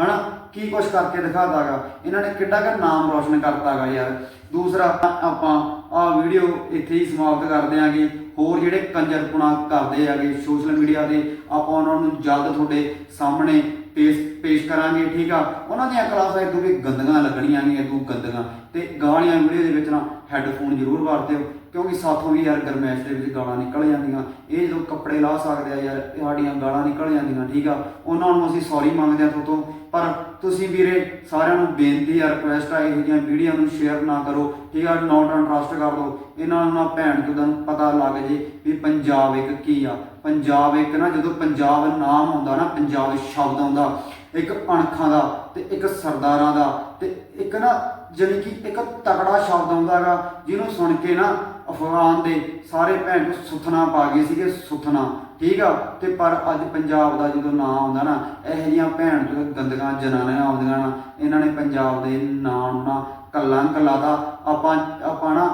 A: ਹਨਾ? ਕੀ ਕੁਛ ਕਰਕੇ ਦਿਖਾਤਾਗਾ। ਇਹਨਾਂ ਨੇ ਕਿੱਡਾ ਕੁ ਨਾਮ ਰੋਸ਼ਨ ਕਰਤਾਗਾ ਯਾਰ। ਦੂਸਰਾ, ਆਪਾਂ ਆ ਵੀਡੀਓ ਇੱਥੇ ਹੀ ਸਮਾਪਤ ਕਰਦੇ ਆਂਗੇ। ਹੋਰ ਜਿਹੜੇ ਕੰਜਰਪੁਣਾ ਕਰਦੇ ਆਗੇ ਸੋਸ਼ਲ ਮੀਡੀਆ ਤੇ, ਆਪਾਂ ਉਹਨਾਂ ਨੂੰ ਜਲਦ ਤੁਹਾਡੇ ਸਾਹਮਣੇ ਪੇਸ਼ ਪੇਸ਼ ਕਰਾਂਗੇ, ਠੀਕ ਆ? ਉਹਨਾਂ ਦੀਆਂ ਕਲਾਸਾਂ ਇਦੋਂ ਵੀ ਗੰਦੀਆਂ ਲੱਗਣੀਆਂ ਨੇ ਇਦੋਂ ਗੰਦੀਆਂ। ਤੇ ਗਾਲੀਆਂ ਵੀਡੀਓ ਦੇ ਵਿੱਚ ਨਾ ਹੈੱਡਫੋਨ ਜ਼ਰੂਰ ਵਰਤਿਓ ਕਿਉਂਕਿ ਸਾਥੋਂ ਵੀ ਯਾਰ ਗਰਮੈਸ਼ ਦੇ ਵਿੱਚ ਗਾਲਾਂ ਨਿਕਲ ਜਾਂਦੀਆਂ। ਇਹ ਜਦੋਂ ਕੱਪੜੇ ਲਾ ਸਕਦੇ ਆ ਯਾਰ ਸਾਡੀਆਂ ਗਾਲਾਂ ਨਿਕਲ ਜਾਂਦੀਆਂ, ਠੀਕ ਆ? ਉਹਨਾਂ ਨੂੰ ਅਸੀਂ ਸੌਰੀ ਮੰਗਦੇ ਆ ਤੋਂ ਪਰ ਤੁਸੀਂ ਵੀਰੇ ਸਾਰਿਆਂ ਨੂੰ ਬੇਨਤੀ ਆ ਰਿਕੁਐਸਟ ਆ, ਇਹੋ ਜਿਹੀਆਂ ਵੀਡੀਓ ਨੂੰ ਸ਼ੇਅਰ ਨਾ ਕਰੋ, ਠੀਕ ਆ? ਨੋਟ ਐਂਡ ਟਰਸਟ ਕਰ ਦਿਓ। ਇਹਨਾਂ ਨੂੰ ਨਾ ਭੈਣ ਚੋਦਾਂ ਨੂੰ ਪਤਾ ਲੱਗ ਜੇ ਵੀ ਪੰਜਾਬ ਇੱਕ ਕੀ ਆ। ਪੰਜਾਬ ਇੱਕ ਨਾ ਜਦੋਂ ਪੰਜਾਬ ਨਾਮ ਆਉਂਦਾ ਨਾ, ਪੰਜਾਬ ਸ਼ਬਦ ਆਉਂਦਾ ਇੱਕ ਅਣਖਾਂ ਦਾ ਤੇ ਇੱਕ ਸਰਦਾਰਾਂ ਦਾ ਤੇ ਇੱਕ ਨਾ ਜਾਣੀ ਕਿ ਇੱਕ ਤਕੜਾ ਸ਼ਬਦ ਆਉਂਦਾਗਾ ਜਿਹਨੂੰ ਸੁਣ ਕੇ ਨਾ ਅਫਗਾਨ ਦੇ ਸਾਰੇ ਭੈਣ ਨੂੰ ਸੁਥਨਾ ਪਾ ਗਏ ਸੀਗੇ ਸੁਥਨਾ ਠੀਕ ਆ? ਤੇ ਪਰ ਅੱਜ ਪੰਜਾਬ ਦਾ ਜਦੋਂ ਨਾਂ ਆਉਂਦਾ ਨਾ, ਇਹੋ ਜਿਹੀਆਂ ਭੈਣ ਤੋਂ ਗੰਦਗਾਂ, ਜਨਾਨੀਆਂ ਆਉਂਦੀਆਂ ਨਾ, ਇਹਨਾਂ ਨੇ ਪੰਜਾਬ ਦੇ ਨਾਂ ਨੂੰ ਨਾ ਕਲੰਕ ਲਾਦਾ ਆਪਾਂ ਆਪਾਂ ਨਾ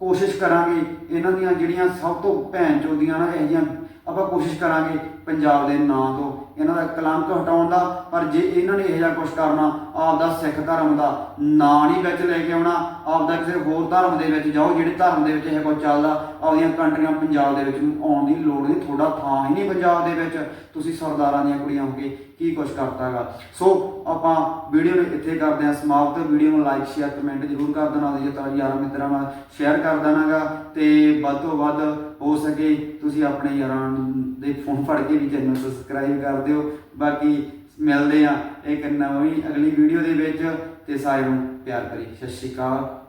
A: ਕੋਸ਼ਿਸ਼ ਕਰਾਂਗੇ ਇਹਨਾਂ ਦੀਆਂ ਜਿਹੜੀਆਂ ਸਭ ਤੋਂ ਭੈਣ ਚੋਦੀਆਂ ਨਾ ਇਹ ਜਿਹੀਆਂ ਆਪਾਂ ਕੋਸ਼ਿਸ਼ ਕਰਾਂਗੇ ਪੰਜਾਬ ਦੇ ਨਾਂ ਤੋਂ। ਇਹਨਾਂ ਦਾ ਕਲੰਕ ਹਟਾਉਣ ਦਾ, ਪਰ ਜੇ ਇਹਨਾਂ ਨੇ ਇਹੋ ਜਿਹਾ ਕੁਝ ਕਰਨਾ, ਆਪਦਾ ਸਿੱਖ ਧਰਮ ਦਾ ਨਾਂ ਨਹੀਂ ਵਿੱਚ ਲੈ ਕੇ ਆਉਣਾ, ਆਪਦਾ ਕਿਸੇ ਹੋਰ ਧਰਮ ਦੇ ਵਿੱਚ ਜਾਓ, ਜਿਹੜੇ ਧਰਮ ਦੇ ਵਿੱਚ ਇਹ ਕੁਝ ਚੱਲਦਾ, ਆਪਦੀਆਂ ਕੰਟਰੀਆਂ ਪੰਜਾਬ ਦੇ ਵਿੱਚ ਆਉਣ ਦੀ ਲੋੜ ਨਹੀਂ ਥੋੜਾ ਥਾਂ ਹੀ ਨਹੀਂ ਪੰਜਾਬ ਦੇ ਵਿੱਚ। ਤੁਸੀਂ ਸਰਦਾਰਾਂ ਦੀਆਂ ਕੁੜੀਆਂ ਹੋ ਕੇ ਕੀ ਕੁਝ ਕਰਤਾਗਾ। ਸੋ ਆਪਾਂ ਵੀਡੀਓ ਨੂੰ ਇੱਥੇ ਕਰਦੇ ਹਾਂ ਸਮਾਪਤ। ਵੀਡੀਓ ਨੂੰ ਲਾਈਕ ਸ਼ੇਅਰ ਕਮੈਂਟ ਜ਼ਰੂਰ ਕਰ ਦੇਣਾ, ਜੇ ਤਾਂ ਯਾਰਾਂ ਮਿੱਤਰਾਂ ਨਾਲ ਸ਼ੇਅਰ ਕਰ ਦੇਣਾਗਾ। ਤੇ ਵੱਧ ਤੋਂ ਵੱਧ ਹੋ ਸਕੇ, ਤੁਸੀਂ ਆਪਣੇ ਯਾਰਾਂ ਦੇ ਫੋਨ ਫੜ ਕੇ ਵੀ ਚੈਨਲ ਸਬਸਕ੍ਰਾਈਬ ਕਰ ਦਿਓ। ਬਾਕੀ ਮਿਲਦੇ ਆ ਇੱਕ ਨਵੀਂ ਅਗਲੀ ਵੀਡੀਓ ਦੇ ਵਿੱਚ। ਤੇ ਸਾਰਿਆਂ ਨੂੰ ਪਿਆਰ ਭਰੀ ਸਤਿ ਸ਼੍ਰੀ ਅਕਾਲ।